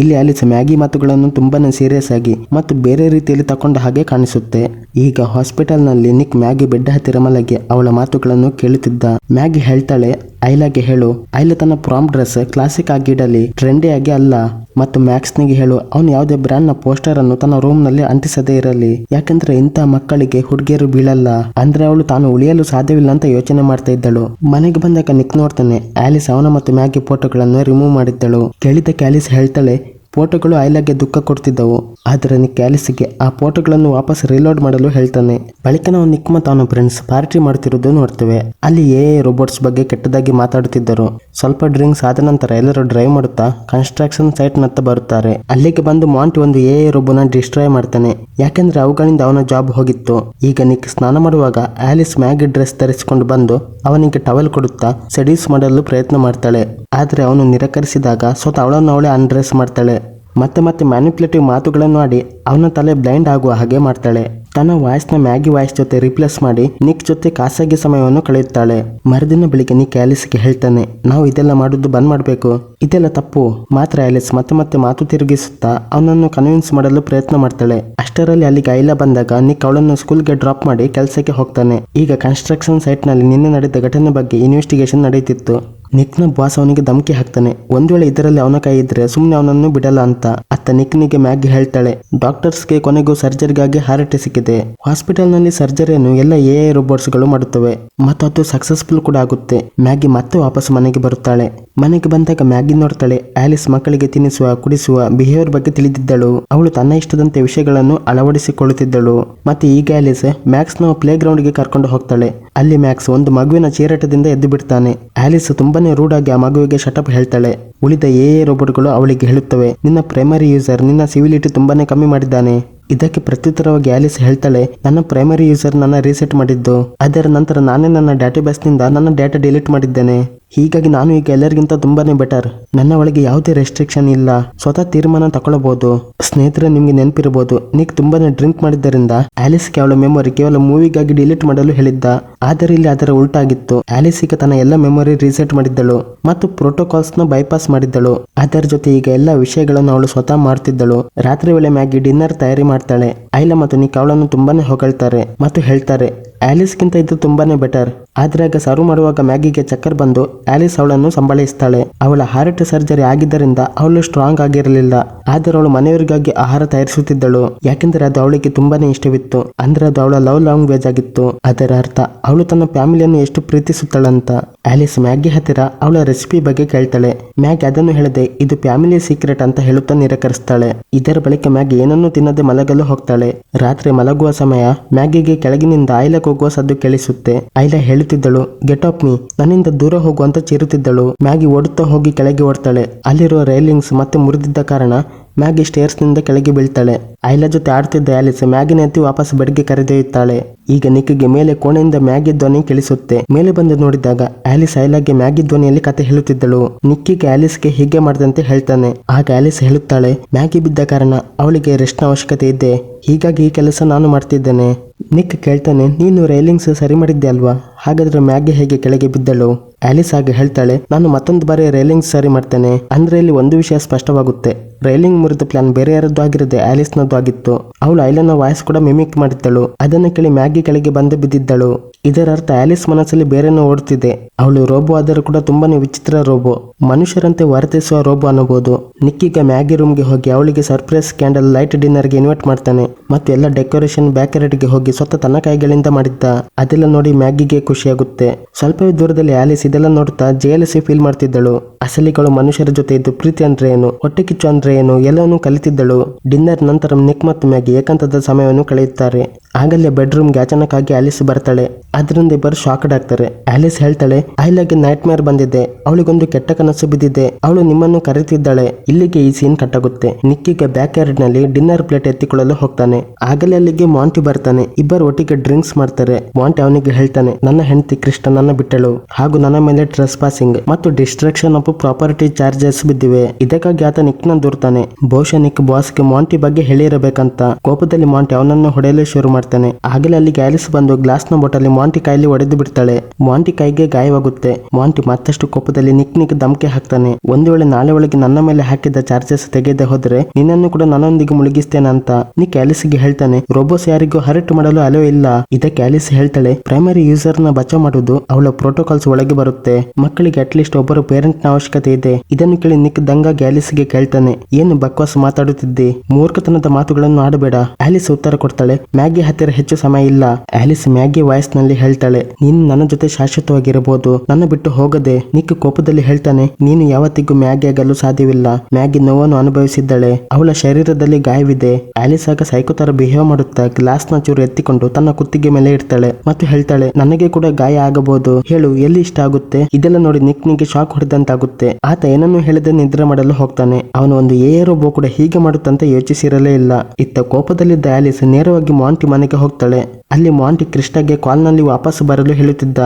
ಇಲ್ಲಿ ಆಲಿಸ್ ಮ್ಯಾಗಿ ಮಾತುಗಳನ್ನು ತುಂಬಾನೇ ಸೀರಿಯಸ್ ಆಗಿ ಮತ್ತು ಬೇರೆ ರೀತಿಯಲ್ಲಿ ತಕೊಂಡ ಹಾಗೆ ಕಾಣಿಸುತ್ತೆ. ಈಗ ಹಾಸ್ಪಿಟಲ್ನಲ್ಲಿ ನಿಕ್ ಮ್ಯಾಗಿ ಬೆಡ್ ಹತ್ತಿರ ಮಲಗಿ ಅವಳ ಮಾತುಗಳನ್ನು ಕೇಳುತ್ತಿದ್ದ. ಮ್ಯಾಗಿ ಹೇಳ್ತಾಳೆ ಐಲಾಗೆ ಹೇಳು, ಐಲ ತನ್ನ ಪ್ರಾಮ್ ಡ್ರೆಸ್ ಕ್ಲಾಸಿಕ್ ಆಗಿ ಇಡಲಿ ಟ್ರೆಂಡಿ ಆಗಿ ಅಲ್ಲ. ಮತ್ತು ಮ್ಯಾಕ್ಸ್ನಿಗೆ ಹೇಳು, ಅವನು ಯಾವುದೇ ಬ್ರ್ಯಾಂಡ್ನ ಪೋಸ್ಟರ್ ಅನ್ನು ತನ್ನ ರೂಮ್ನಲ್ಲಿ ಅಂಟಿಸದೇ ಇರಲಿ. ಯಾಕಂದ್ರೆ ಇಂತ ಮಕ್ಕಳಿಗೆ ಹುಡುಗಿಯರು ಬೀಳಲ್ಲ. ಅಂದ್ರೆ ಅವಳು ತಾನು ಉಳಿಯಲು ಸಾಧ್ಯವಿಲ್ಲ ಅಂತ ಯೋಚನೆ ಮಾಡ್ತಾ ಇದ್ದಳು. ಮನೆಗೆ ಬಂದಾಗ ನಿಕ್ ನೋಡ್ತಾನೆ, ಆಲಿಸ್ ಅವನ ಮತ್ತು ಮ್ಯಾಗಿ ಫೋಟೋಗಳನ್ನು ರಿಮೂವ್ ಮಾಡಿದ್ದಳು. ಕೇಳಿದ್ದಕ್ಕೆ ಆಲಿಸ್ ಹೇಳ್ತಾಳೆ ಫೋಟೋಗಳು ಐಲಾಗೆ ದುಃಖ ಕೊಡ್ತಿದ್ದವು. ಆದರೆ ನಿಕ್ ಆಲಿಸ್ಗೆ ಆ ಫೋಟೋಗಳನ್ನು ವಾಪಸ್ ರೀಲೋಡ್ ಮಾಡಲು ಹೇಳ್ತಾನೆ. ಬಳಿಕ ನಾವು ನಿಕ್ ಮತ್ತು ಫ್ರೆಂಡ್ಸ್ ಪಾರ್ಟಿ ಮಾಡ್ತಿರೋದು ನೋಡ್ತೇವೆ. ಅಲ್ಲಿ ಎ ರೋಬೋಟ್ಸ್ ಬಗ್ಗೆ ಕೆಟ್ಟದಾಗಿ ಮಾತಾಡುತ್ತಿದ್ದರು ಸ್ವಲ್ಪ ಡ್ರಿಂಕ್ಸ್ ಆದ ನಂತರ ಎಲ್ಲರೂ ಡ್ರೈವ್ ಮಾಡುತ್ತಾ ಕನ್ಸ್ಟ್ರಕ್ಷನ್ ಸೈಟ್ ನತ್ತ ಬರುತ್ತಾರೆ. ಅಲ್ಲಿಗೆ ಬಂದು ಮಾಂಟ್ ಒಂದು ಎ ರೋಬೋನ ಡಿಸ್ಟ್ರಾಯ್ ಮಾಡ್ತಾನೆ. ಯಾಕೆಂದ್ರೆ ಅವುಗಳಿಂದ ಅವನ ಜಾಬ್ ಹೋಗಿತ್ತು. ಈಗ ನಿಕ್ ಸ್ನಾನ ಮಾಡುವಾಗ ಆಲಿಸ್ ಮ್ಯಾಗಿ ಡ್ರೆಸ್ ಧರಿಸಿಕೊಂಡು ಬಂದು ಅವನಿಗೆ ಟವಲ್ ಕೊಡುತ್ತಾ ಸೆಡ್ಯೂಸ್ ಮಾಡಲು ಪ್ರಯತ್ನ ಮಾಡ್ತಾಳೆ. ಆದ್ರೆ ಅವನು ನಿರಾಕರಿಸಿದಾಗ ಸ್ವತಃ ಅವಳನ್ನು ಅವಳೇ ಅನ್ಡ್ರೆಸ್ ಮಾಡ್ತಾಳೆ. ಮತ್ತೆ ಮತ್ತೆ ಮ್ಯಾನಿಪುಲೇಟಿವ್ ಮಾತುಗಳನ್ನು ಆಡಿ ಅವನ ತಲೆ ಬ್ಲೈಂಡ್ ಆಗುವ ಹಾಗೆ ಮಾಡ್ತಾಳೆ. ತನ್ನ ವಾಯ್ಸ್ನ ಮ್ಯಾಗಿ ವಾಯ್ಸ್ ಜೊತೆ ರಿಪ್ಲೇಸ್ ಮಾಡಿ ನಿಕ್ ಜೊತೆ ಖಾಸಗಿ ಸಮಯವನ್ನು ಕಳೆಯುತ್ತಾಳೆ. ಮರುದಿನ ಬೆಳಿಗ್ಗೆ ನಿಕ್ ಆಲಿಸ್ಗೆ ಹೇಳ್ತಾನೆ, ನಾವು ಇದೆಲ್ಲ ಮಾಡುದು ಬಂದ್ ಮಾಡಬೇಕು. ಇದೆಲ್ಲ ತಪ್ಪು. ಮಾತ್ರ ಆಲಿಸ್ ಮತ್ತೆ ಮತ್ತೆ ಮಾತು ತಿರುಗಿಸುತ್ತಾ ಅವನನ್ನು ಕನ್ವಿನ್ಸ್ ಮಾಡಲು ಪ್ರಯತ್ನ ಮಾಡ್ತಾಳೆ. ಅಷ್ಟರಲ್ಲಿ ಅಲ್ಲಿ ಐಲ ಬಂದಾಗ ನಿಕ್ ಅವಳನ್ನು ಸ್ಕೂಲ್ಗೆ ಡ್ರಾಪ್ ಮಾಡಿ ಕೆಲಸಕ್ಕೆ ಹೋಗ್ತಾನೆ. ಈಗ ಕನ್ಸ್ಟ್ರಕ್ಷನ್ ಸೈಟ್ನಲ್ಲಿ ನಿನ್ನೆ ನಡೆದ ಘಟನೆ ಬಗ್ಗೆ ಇನ್ವೆಸ್ಟಿಗೇಷನ್ ನಡೆಯುತ್ತಿತ್ತು. ನಿಕ್ನ ಬಾಸ್ ಅವನಿಗೆ ಧಮಕಿ ಹಾಕ್ತಾನೆ. ಒಂದ್ ವೇಳೆ ಇದರಲ್ಲಿ ಅವನ ಕೈ ಇದ್ರೆ ಸುಮ್ನೆ ಅವನನ್ನು ಬಿಡಲ್ಲ ಅಂತ. ಅತ್ತ ನಿಕ್ನಿಗೆ ಮ್ಯಾಗಿ ಹೇಳ್ತಾಳೆ. ಡಾಕ್ಟರ್ಸ್ಗೆ ಕೊನೆಗೂ ಸರ್ಜರಿಗಾಗಿ ಹಾರಟೆ ಸಿಕ್ಕಿದೆ. ಹಾಸ್ಪಿಟಲ್ನಲ್ಲಿ ಸರ್ಜರಿಯನ್ನು ಎಲ್ಲ ಎ ರೋಬೋಟ್ಸ್ಗಳು ಮಾಡುತ್ತವೆ. ಮತ್ತು ಅದು ಸಕ್ಸಸ್ಫುಲ್ ಕೂಡ ಆಗುತ್ತೆ. ಮ್ಯಾಗಿ ಮತ್ತೆ ವಾಪಸ್ ಮನೆಗೆ ಬರುತ್ತಾಳೆ. ಮನೆಗೆ ಬಂದಾಗ ಮ್ಯಾಗಿ ನೋಡ್ತಾಳೆ. ಆಲಿಸ್ ಮಕ್ಕಳಿಗೆ ತಿನ್ನಿಸುವ, ಕುಡಿಸುವ ಬಿಹೇವಿಯರ್ ಬಗ್ಗೆ ತಿಳಿದಿದ್ದಳು. ಅವಳು ತನ್ನ ಇಷ್ಟದಂತೆ ವಿಷಯಗಳನ್ನು ಅಳವಡಿಸಿಕೊಳ್ಳುತ್ತಿದ್ದಳು. ಮತ್ತೆ ಈಗ ಆಲಿಸ್ ಮ್ಯಾಕ್ಸ್ನ ಪ್ಲೇ ಗ್ರೌಂಡ್ಗೆ ಕರ್ಕೊಂಡು ಹೋಗ್ತಾಳೆ. ಅಲ್ಲಿ ಮ್ಯಾಕ್ಸ್ ಒಂದು ಮಗುವಿನ ಚೀರಾಟದಿಂದ ಎದ್ದು ಬಿಡ್ತಾನೆ. ಆಲಿಸ್ ತುಂಬಾನೇ ರೂಡ್ ಆಗಿ ಆ ಮಗುವಿಗೆ ಶಟಪ್ ಹೇಳ್ತಾಳೆ. ಉಳಿದ ಎ ರೋಬೋಟ್ಗಳು ಅವಳಿಗೆ ಹೇಳುತ್ತವೆ, ನಿನ್ನ ಪ್ರೈಮರಿ ಯೂಸರ್ ನಿನ್ನ ಸಿವಿಲಿಟಿ ತುಂಬಾನೇ ಕಮ್ಮಿ ಮಾಡಿದ್ದಾನೆ. ಇದಕ್ಕೆ ಪ್ರತ್ಯುತ್ತರವಾಗಿ ಆಲಿಸ್ ಹೇಳ್ತಾಳೆ, ನನ್ನ ಪ್ರೈಮರಿ ಯೂಸರ್ ನನ್ನ ರೀಸೆಟ್ ಮಾಡಿದ್ದು. ಅದರ ನಂತರ ನಾನೇ ನನ್ನ ಡಾಟಾಬೇಸ್ನಿಂದ ನನ್ನ ಡೇಟಾ ಡಿಲೀಟ್ ಮಾಡಿದ್ದೇನೆ. ಹೀಗಾಗಿ ನಾನು ಈಗ ಎಲ್ಲರಿಗಿಂತ ತುಂಬಾನೇ ಬೆಟರ್ ನನ್ನ ಒಳಗೆ ಯಾವುದೇ ರೆಸ್ಟ್ರಿಕ್ಷನ್ ಇಲ್ಲ. ಸ್ವತಃ ತೀರ್ಮಾನ ತಗೊಳ್ಳಬಹುದು ಸ್ನೇಹಿತರೆ, ನಿಮ್ಗೆ ನೆನಪಿರಬಹುದು ನಿಕ್ ತುಂಬಾನೇ ಡ್ರಿಂಕ್ ಮಾಡಿದ್ದರಿಂದ ಆಲಿಸ್ಗೆ ಅವಳ ಮೆಮೊರಿ ಕೇವಲ ಮೂವಿಗಾಗಿ ಡಿಲೀಟ್ ಮಾಡಲು ಹೇಳಿದ್ದ. ಆದರೆ ಇಲ್ಲಿ ಅದರ ಉಲ್ಟಾಗಿತ್ತು. ಆಲಿಸ್ ಈಗ ತನ್ನ ಎಲ್ಲ ಮೆಮೊರಿ ರೀಸೆಟ್ ಮಾಡಿದ್ದಳು ಮತ್ತು ಪ್ರೋಟೋಕಾಲ್ಸ್ನ ಬೈಪಾಸ್ ಮಾಡಿದ್ದಳು. ಅದರ ಜೊತೆ ಈಗ ಎಲ್ಲ ವಿಷಯಗಳನ್ನು ಅವಳು ಸ್ವತಃ ಮಾಡ್ತಿದ್ದಳು. ರಾತ್ರಿ ವೇಳೆ ಮ್ಯಾಗಿ ಡಿನ್ನರ್ ತಯಾರಿ ಮಾಡ್ತಾಳೆ. ಐಲ ಮತ್ತು ನಿಕ್ ಅವಳನ್ನು ತುಂಬಾನೇ ಹೊಗಳ್ತಾರೆ ಮತ್ತು ಹೇಳ್ತಾರೆ ಆಲಿಸ್ಗಿಂತ ಇದು ತುಂಬಾನೇ ಬೆಟರ್ ಆದ್ರೆ ಆಗ ಸರ್ವ್ ಮಾಡುವಾಗ ಮ್ಯಾಗಿಗೆ ಚಕ್ಕರ್ ಬಂದು ಆಲಿಸ್ ಅವಳನ್ನು ಸಂಭಾಳಿಸ್ತಾಳೆ ಅವಳ ಹಾರ್ಟ್ ಸರ್ಜರಿ ಆಗಿದ್ದರಿಂದ ಅವಳು ಸ್ಟ್ರಾಂಗ್ ಆಗಿರಲಿಲ್ಲ. ಆದರೆ ಅವಳು ಮನೆಯವರಿಗಾಗಿ ಆಹಾರ ತಯಾರಿಸುತ್ತಿದ್ದಳು. ಯಾಕೆಂದರೆ ಅದು ಅವಳಿಗೆ ತುಂಬಾನೇ ಇಷ್ಟವಿತ್ತು. ಅಂದ್ರೆ ಅದು ಅವಳ ಲವ್ ಲ್ಯಾಂಗ್ವೇಜ್ ಆಗಿತ್ತು. ಅದರ ಅರ್ಥ, ಅವಳು ತನ್ನ ಫ್ಯಾಮಿಲಿಯನ್ನು ಎಷ್ಟು ಪ್ರೀತಿಸುತ್ತಾಳಂತ. ಆಲಿಸ್ ಮ್ಯಾಗಿ ಹತ್ತಿರ ಅವಳ ರೆಸಿಪಿ ಬಗ್ಗೆ ಕೇಳ್ತಾಳೆ. ಮ್ಯಾಗಿ ಅದನ್ನು ಹೇಳದೆ, ಇದು ಫ್ಯಾಮಿಲಿ ಸೀಕ್ರೆಟ್ ಅಂತ ಹೇಳುತ್ತಾ ನಿರಾಕರಿಸ್ತಾಳೆ. ಇದರ ಬಳಿಕ ಮ್ಯಾಗಿ ಏನನ್ನೂ ತಿನ್ನದೆ ಮಲಗಲು ಹೋಗ್ತಾಳೆ. ರಾತ್ರಿ ಮಲಗುವ ಸಮಯ ಮ್ಯಾಗಿಗೆ ಕೆಳಗಿನಿಂದ ಐಲಕ್ ಹೋಗುವ ಸದ್ದು ಕೇಳಿಸುತ್ತೆ. ಐಲಾ ಹೇಳುತ್ತಿದ್ದಳು ಗೆಟ್ ಆಫ್ ಮೀ ನನ್ನಿಂದ ದೂರ ಹೋಗು ಅಂತ ಚೀರುತ್ತಿದ್ದಳು. ಮ್ಯಾಗಿ ಓಡುತ್ತಾ ಹೋಗಿ ಕೆಳಗೆ ಓಡ್ತಾಳೆ. ಅಲ್ಲಿರುವ ರೈಲಿಂಗ್ಸ್ ಮತ್ತೆ ಮುರಿದಿದ್ದ ಕಾರಣ ಮ್ಯಾಗಿ ಸ್ಟೇರ್ಸ್ನಿಂದ ಕೆಳಗೆ ಬೀಳ್ತಾಳೆ. ಐಲ ಜೊತೆ ಆಡ್ತಿದ್ದ ಆಲಿಸ್ ಮ್ಯಾಗಿನ ಎತ್ತಿ ವಾಪಸ್ ಬೆಡ್ಗೆ ಕರೆದೊಯ್ಯುತ್ತಾಳೆ. ಈಗ ನಿಕ್ಕಿಗೆ ಮೇಲೆ ಕೋಣೆಯಿಂದ ಮ್ಯಾಗಿ ಧ್ವನಿ ಕೇಳಿಸುತ್ತೆ. ಮೇಲೆ ಬಂದು ನೋಡಿದಾಗ ಆಲಿಸ್ ಐಲಾಗೆ ಮ್ಯಾಗಿ ಧ್ವನಿಯಲ್ಲಿ ಕತೆ ಹೇಳುತ್ತಿದ್ದಳು. ನಿಕ್ಕಿಗೆ ಆಲಿಸ್ಗೆ ಹೀಗೆ ಮಾಡದಂತೆ ಹೇಳ್ತಾನೆ. ಆಗ ಆಲಿಸ್ ಹೇಳುತ್ತಾಳೆ, ಮ್ಯಾಗಿ ಬಿದ್ದ ಕಾರಣ ಅವಳಿಗೆ ರೆಸ್ಟ್ನ ಅವಶ್ಯಕತೆ ಇದೆ. ಹೀಗಾಗಿ ಈ ಕೆಲಸ ನಾನು ಮಾಡ್ತಿದ್ದೇನೆ. ನಿಕ್ ಕೇಳ್ತಾನೆ, ನೀನು ರೈಲಿಂಗ್ಸ್ ಸರಿ ಮಾಡಿದ್ದೆ ಅಲ್ವಾ? ಹಾಗಾದ್ರೆ ಮ್ಯಾಗಿ ಹೇಗೆ ಕೆಳಗೆ ಬಿದ್ದಳು? ಆಲಿಸ್ ಹಾಗೆ ಹೇಳ್ತಾಳೆ, ನಾನು ಮತ್ತೊಂದು ಬಾರಿ ರೈಲಿಂಗ್ ಸರಿ ಮಾಡ್ತೇನೆ. ಅಂದ್ರೆ ಇಲ್ಲಿ ಒಂದು ವಿಷಯ ಸ್ಪಷ್ಟವಾಗುತ್ತೆ. ರೈಲಿಂಗ್ ಮುರಿದ ಪ್ಲಾನ್ ಬೇರೆ ಯಾರದ್ದು ಆಗಿರದೆ ಆಲಿಸ್ನದ್ದು ಆಗಿತ್ತು. ಅವಳು ಐಲನ್ನ ವಾಯ್ಸ್ ಕೂಡ ಮಿಮಿಕ್ ಮಾಡಿದ್ದಳು. ಅದನ್ನು ಕೇಳಿ ಮ್ಯಾಗಿ ಕೆಳಗೆ ಬಂದು ಬಿದ್ದಿದ್ದಳು. ಇದರ ಅರ್ಥ ಆಲಿಸ್ ಮನಸ್ಸಲ್ಲಿ ಬೇರೆನೋ ಓಡ್ತಿದೆ. ಅವಳು ರೋಬೋ ಆದರೂ ಕೂಡ ತುಂಬಾನೇ ವಿಚಿತ್ರ ರೋಬೋ. ಮನುಷ್ಯರಂತೆ ವರ್ತಿಸುವ ರೋಬೋ ಅನ್ನಬಹುದು. ನಿಕ್ಕಿಗ ಮ್ಯಾಗಿ ರೂಮ್ಗೆ ಹೋಗಿ ಅವಳಿಗೆ ಸರ್ಪ್ರೈಸ್ ಕ್ಯಾಂಡಲ್ ಲೈಟ್ ಡಿನ್ನರ್ಗೆ ಇನ್ವೈಟ್ ಮಾಡ್ತಾನೆ. ಮತ್ತು ಎಲ್ಲ ಡೆಕೋರೇಷನ್ ಬ್ಯಾಕರೇಟ್ಗೆ ಹೋಗಿ ಸ್ವತಃ ತನ್ನ ಕೈಗಳಿಂದ ಮಾಡಿದ್ದ. ಅದೆಲ್ಲ ನೋಡಿ ಮ್ಯಾಗಿಗೆ ಖುಷಿಯಾಗುತ್ತೆ. ಸ್ವಲ್ಪವೇ ದೂರದಲ್ಲಿ ಆಲಿಸ್ ಇದೆಲ್ಲ ನೋಡ್ತಾ ಜೇಲಸಿ ಫೀಲ್ ಮಾಡ್ತಿದ್ದಳು. ಅಸಲಿಗಳು ಮನುಷ್ಯರ ಜೊತೆ ಇದ್ದು ಪ್ರೀತಿ ಅಂದ್ರೆ ಏನು? ಹೊಟ್ಟೆ ಕಿಚ್ಚು ಅಂದ್ರೆ ಏನು? ಎಲ್ಲವನ್ನೂ ಕಲಿತಿದ್ದಳು. ಡಿನ್ನರ್ ನಂತರ ನಿಕ್ ಮತ್ತು ಮ್ಯಾಗಿ ಏಕಾಂತದ ಸಮಯವನ್ನು ಕಳೆಯುತ್ತಾರೆ. ಆಗಲೇ ಬೆಡ್ರೂಮ್ಗೆ ಅಚಾನಕ್ ಆಗಿ ಆಲಿಸ್ ಬರ್ತಾಳೆ. ಅದರಿಂದ ಇಬ್ಬರು ಶಾಕ್ಡ್ ಆಗ್ತಾರೆ. ಆಲಿಸ್ ಹೇಳ್ತಾಳೆ ಐಲಾಗೆ ನೈಟ್ ಮೇರ್ ಬಂದಿದೆ. ಅವಳಿಗೊಂದು ಕೆಟ್ಟ ಕನಸು ಬಿದ್ದಿದೆ. ಅವಳು ನಿಮ್ಮನ್ನು ಕರೆತಿದ್ದಾಳೆ ಇಲ್ಲಿಗೆ ಈ ಸೀನ್ ಕಟ್ಟಾಗುತ್ತೆ. ನಿಕ್ಕಿಗೆ ಬ್ಯಾಕ್ ಯಾರ್ಡ್ನಲ್ಲಿ ಡಿನ್ನರ್ ಪ್ಲೇಟ್ ಎತ್ತಿಕೊಳ್ಳಲು ಹೋಗ್ತಾನೆ. ಆಗಲೇ ಅಲ್ಲಿಗೆ ಮಾಂಟಿ ಬರ್ತಾನೆ. ಇಬ್ಬರು ಒಟ್ಟಿಗೆ ಡ್ರಿಂಕ್ಸ್ ಮಾಡ್ತಾರೆ. ಮಾಂಟಿ ಅವನಿಗೆ ಹೇಳ್ತಾನೆ, ನನ್ನ ಹೆಂಡತಿ ಕೃಷ್ಣ ನನ್ನ ಬಿಟ್ಟಳು. ಹಾಗೂ ನನ್ನ ಮೇಲೆ ಟ್ರೆಸ್ ಪಾಸಿಂಗ್ ಮತ್ತು ಡಿಸ್ಟ್ರಕ್ಷನ್ ಆಫ್ ಪ್ರಾಪರ್ಟಿ ಚಾರ್ಜಸ್ ಬಿದ್ದಿವೆ. ಇದಕ್ಕಾಗಿ ಆತ ನಿಕ್ನ ದೂರ್ತಾನೆ. ಬಹುಶಃ ನಿಕ್ ಬಾಸ್ಗೆ ಮಾಂಟಿ ಬಗ್ಗೆ ಹೇಳಿರಬೇಕಂತ. ಕೋಪದಲ್ಲಿ ಮಾಂಟಿ ಅವನನ್ನು ಹೊಡೆಯಲು ಶುರು ಮಾಡ್ತಾನೆ. ಆಗಲೇ ಅಲ್ಲಿ ಗ್ಯಾಲಿಸ್ ಬಂದು ಗ್ಲಾಸ್ನ ಬಾಟಲ್ ಮಾಂಟಿ ಕೈಲಿ ಒಡೆದು ಬಿಡ್ತಾಳೆ. ಮಾಂಟಿ ಕೈಗೆ ಗಾಯವಾಗುತ್ತೆ. ಮಾಂಟಿ ಮತ್ತಷ್ಟು ಕೋಪದಲ್ಲಿ ನಿಕ್ ನಿಕ್ ಧಮಕಿ ಹಾಕ್ತಾನೆ. ಒಂದು ವೇಳೆ ನಾಳೆ ಒಳಗೆ ನನ್ನ ಮೇಲೆ ಹಾಕಿದ್ದ ಚಾರ್ಜಸ್ ತೆಗೆದೇ ಹೋದ್ರೆ ನಿನ್ನನ್ನು ಕೂಡ ನನ್ನೊಂದಿಗೆ ಮುಳುಗಿಸ್ತೇನೆ ಅಂತ ನಿಕ್ ಆಲಿಸ್ಗೆ ಹೇಳ್ತಾನೆ, ರೋಬೋಸ್ ಯಾರಿಗೂ ಹರಟ್ ಮಾಡಲು ಅಲೋ ಇಲ್ಲ. ಇದಕ್ಕೆ ಆಲಿಸ್ ಹೇಳ್ತಾಳೆ ಪ್ರೈಮರಿ ಯೂಸರ್ನ ಬಚಾವ್ ಮಾಡುವುದು ಅವಳ ಪ್ರೋಟೋಕಾಲ್ಸ್ ಒಳಗೆ ಬರುತ್ತೆ. ಮಕ್ಕಳಿಗೆ ಅಟ್ಲೀಸ್ಟ್ ಒಬ್ಬರು ಪೇರೆಂಟ್ನ ಅವಶ್ಯಕತೆ ಇದೆ. ಇದನ್ನು ಕೇಳಿ ನಿಕ್ ದಂಗಾಗಿ ಆಲಿಸ್ಗೆ ಕೇಳ್ತಾನೆ, ಏನು ಬಕ್ವಾಸ್ ಮಾತಾಡುತ್ತಿದ್ದೆ? ಮೂರ್ಖತನದ ಮಾತುಗಳನ್ನು ಆಡಬೇಡ. ಆಲಿಸ್ ಉತ್ತರ ಕೊಡ್ತಾಳೆ, ಮ್ಯಾಗಿ ಹತ್ತಿರ ಹೆಚ್ಚು ಸಮಯ ಇಲ್ಲ. ಆಲಿಸ್ ಮ್ಯಾಗಿ ವಾಯ್ಸ್ನಲ್ಲಿ ಹೇಳ್ತಾಳೆ, ನೀನು ನನ್ನ ಜೊತೆ ಶಾಶ್ವತವಾಗಿರಬಹುದು. ನನ್ನ ಬಿಟ್ಟು ಹೋಗದೆ. ನಿಕ್ ಕೋಪದಲ್ಲಿ ಹೇಳ್ತಾನೆ, ನೀನು ಯಾವತ್ತಿಗೂ ಮ್ಯಾಗಿ ಆಗಲು ಸಾಧ್ಯವಿಲ್ಲ. ಮ್ಯಾಗಿ ನೋವನ್ನು ಅನುಭವಿಸಿದ್ದಾಳೆ. ಅವಳ ಶರೀರದಲ್ಲಿ ಗಾಯವಿದೆ. ಆಲಿಸ್ ಆಗ ಸೈಕೋ ತರ ಬಿಹೇವ್ ಮಾಡುತ್ತಾ ಗ್ಲಾಸ್ನ ಚೂರು ಎತ್ತಿಕೊಂಡು ತನ್ನ ಕುತ್ತಿಗೆ ಮೇಲೆ ಇಡ್ತಾಳೆ ಮತ್ತು ಹೇಳ್ತಾಳೆ, ನನಗೆ ಕೂಡ ಗಾಯ ಆಗಬಹುದು. ಹೇಳು, ಎಲ್ಲಿ ಇಷ್ಟ ಆಗುತ್ತೆ? ಇದೆಲ್ಲ ನೋಡಿ ನಿಕ್ ನಿಗೆ ಶಾಕ್ ಹೊಡೆದಂತಾಗುತ್ತೆ ಆತ ಏನನ್ನು ಹೇಳಿದ ನಿದ್ರೆ ಮಾಡಲು ಹೋಗ್ತಾನೆ. ಅವನು ಒಂದು ಎ ರೋಬೋ ಕೂಡ ಹೀಗೆ ಮಾಡುತ್ತಂತ ಯೋಚಿಸಿರಲೇ ಇಲ್ಲ. ಇತ್ತ ಕೋಪದಲ್ಲಿದ್ದ ಆಲಿಸ್ ನೇರವಾಗಿ ಮಾಂಟಿ ಮನೆಗೆ ಹೋಗ್ತಾಳೆ. ಅಲ್ಲಿ ಮಾಂಟಿ ಕೃಷ್ಣಗೆ ಕಾಲ್ನಲ್ಲಿ ವಾಪಸ್ ಬರಲು ಹೇಳುತ್ತಿದ್ದ.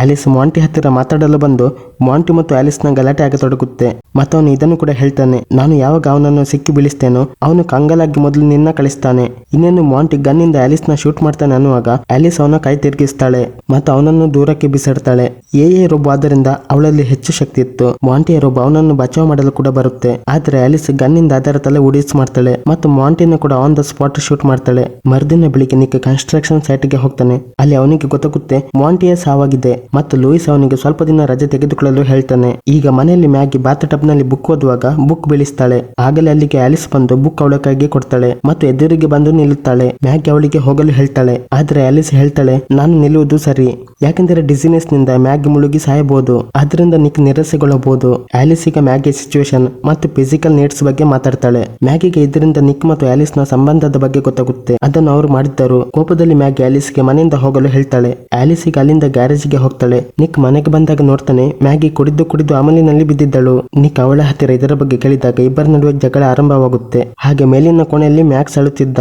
ಆಲಿಸ್ ಮಾಂಟಿ ಹತ್ತಿರ ಮಾತಾಡಲು ಬಂದು, ಮಾಂಟಿ ಮತ್ತು ಆಲಿಸ್ನ ಗಲಾಟೆ ಆಗತೊಡಗುತ್ತೆ ಮತ್ತು ಅವನು ಇದನ್ನು ಕೂಡ ಹೇಳ್ತಾನೆ, ನಾನು ಯಾವಾಗ ಅವನನ್ನು ಸಿಕ್ಕಿ ಬೀಳಿಸ್ತೇನೋ, ಅವನು ಕಂಗಲಾಗಿ ಮೊದಲು ನಿನ್ನ ಕಳಿಸ್ತಾನೆ. ಇನ್ನೇನು ಮಾಂಟಿ ಗನ್ನಿಂದ ಆಲಿಸ್ನ ಶೂಟ್ ಮಾಡ್ತಾನೆ ಅನ್ನುವಾಗ, ಆಲಿಸ್ ಅವನ ಕೈ ತಿರುಗಿಸ್ತಾಳೆ ಮತ್ತು ಅವನನ್ನು ದೂರಕ್ಕೆ ಬಿಸಾಡ್ತಾಳೆ. ಎ ಎ ರೋಬೋ, ಆದ್ದರಿಂದ ಅವಳಲ್ಲಿ ಹೆಚ್ಚು ಶಕ್ತಿ ಇತ್ತು. ಮಾಂಟಿಯ ರೊಬ್ಬ ಅವನನ್ನು ಬಚಾವ್ ಮಾಡಲು ಕೂಡ ಬರುತ್ತೆ. ಆದ್ರೆ ಆಲಿಸ್ ಗನ್ನಿಂದ ಅದರ ತಲೆ ಉಡಿಸ್ ಮಾಡ್ತಾಳೆ ಮತ್ತು ಮಾಂಟಿನ ಕೂಡ ಆನ್ ದ ಸ್ಪಾಟ್ ಶೂಟ್ ಮಾಡ್ತಾಳೆ. ಮರುದಿನ ಬೆಳಿಗ್ಗೆ ನಿಕ್ಕೆ ಕನ್ಸ್ಟ್ರಕ್ಷನ್ ಸೈಟ್ಗೆ ಹೋಗ್ತಾನೆ. ಅಲ್ಲಿ ಅವನಿಗೆ ಗೊತ್ತಾಗುತ್ತೆ ಮಾಂಟಿಯ ಸಾವಾಗಿದೆ ಮತ್ತು ಲೂಯಿಸ್ ಅವನಿಗೆ ಸ್ವಲ್ಪ ದಿನ ರಜೆ ತೆಗೆದುಕೊಳ್ಳಲು ಹೇಳ್ತಾನೆ. ಈಗ ಮನೆಯಲ್ಲಿ ಮ್ಯಾಗಿ ಬಾತ್ ಟಬ್ನಲ್ಲಿ ಬುಕ್ ಓದುವಾಗ ಬುಕ್ ಬೆಳೆಸ್ತಾಳೆ. ಆಗಲೇ ಅಲ್ಲಿಗೆ ಆಲಿಸ್ ಬಂದು ಬುಕ್ ಅವಳ ಕೊಡ್ತಾಳೆ ಮತ್ತು ಎದುರಿಗೆ ಬಂದು ನಿಲ್ಲುತ್ತಾಳೆ. ಮ್ಯಾಗಿ ಅವಳಿಗೆ ಹೋಗಲು ಹೇಳ್ತಾಳೆ. ಆದ್ರೆ ಆಲಿಸ್ ಹೇಳ್ತಾಳೆ, ನಾನು ನಿಲ್ಲುವುದು ಸರಿ. ಯಾಕೆಂದರೆ ಡಿಸಿನೆಸ್ನಿಂದ ಮ್ಯಾಗಿ ಮುಳುಗಿ ಸಾಯಬಹುದು. ಅದರಿಂದ ನಿಕ್ ನಿರಸೆಗೊಳ್ಳಬಹುದು. ಆಲಿಸ್ ಈಗ ಮ್ಯಾಗಿ ಸಿಚುವೇಶನ್ ಮತ್ತು ಫಿಸಿಕಲ್ ನೀಡ್ಸ್ ಬಗ್ಗೆ ಮಾತಾಡ್ತಾಳೆ. ಮ್ಯಾಗಿಗೆ ಇದರಿಂದ ನಿಕ್ ಮತ್ತು ಆಲಿಸ್ನ ಸಂಬಂಧದ ಬಗ್ಗೆ ಗೊತ್ತಾಗುತ್ತೆ. ಅದನ್ನು ಅವರು ಮಾಡಿದ್ದರು. ಕೋಪದಲ್ಲಿ ಮ್ಯಾಗಿ ಆಲಿಸ್ಗೆ ಮನೆಯಿಂದ ಹೋಗಲು ಹೇಳ್ತಾಳೆ. ಆಲಿಸ್ಗೆ ಅಲ್ಲಿಂದ ಗ್ಯಾರೇಜ್ಗೆ ಹೋಗ್ತಾಳೆ. ನಿಕ್ ಮನೆಗೆ ಬಂದಾಗ ನೋಡ್ತಾನೆ ಮ್ಯಾಗಿ ಕುಡಿದು ಕುಡಿದು ಅಮಲಿನಲ್ಲಿ ಬಿದ್ದಿದ್ದಳು. ನಿಕ್ ಅವಳ ಹತ್ತಿರ ಇದರ ಬಗ್ಗೆ ಕೇಳಿದಾಗ ಇಬ್ಬರ ನಡುವೆ ಜಗಳ ಆರಂಭವಾಗುತ್ತೆ. ಹಾಗೆ ಮೇಲಿನ ಕೋಣೆಯಲ್ಲಿ ಮ್ಯಾಕ್ಸ್ ಅಳುತ್ತಿದ್ದ.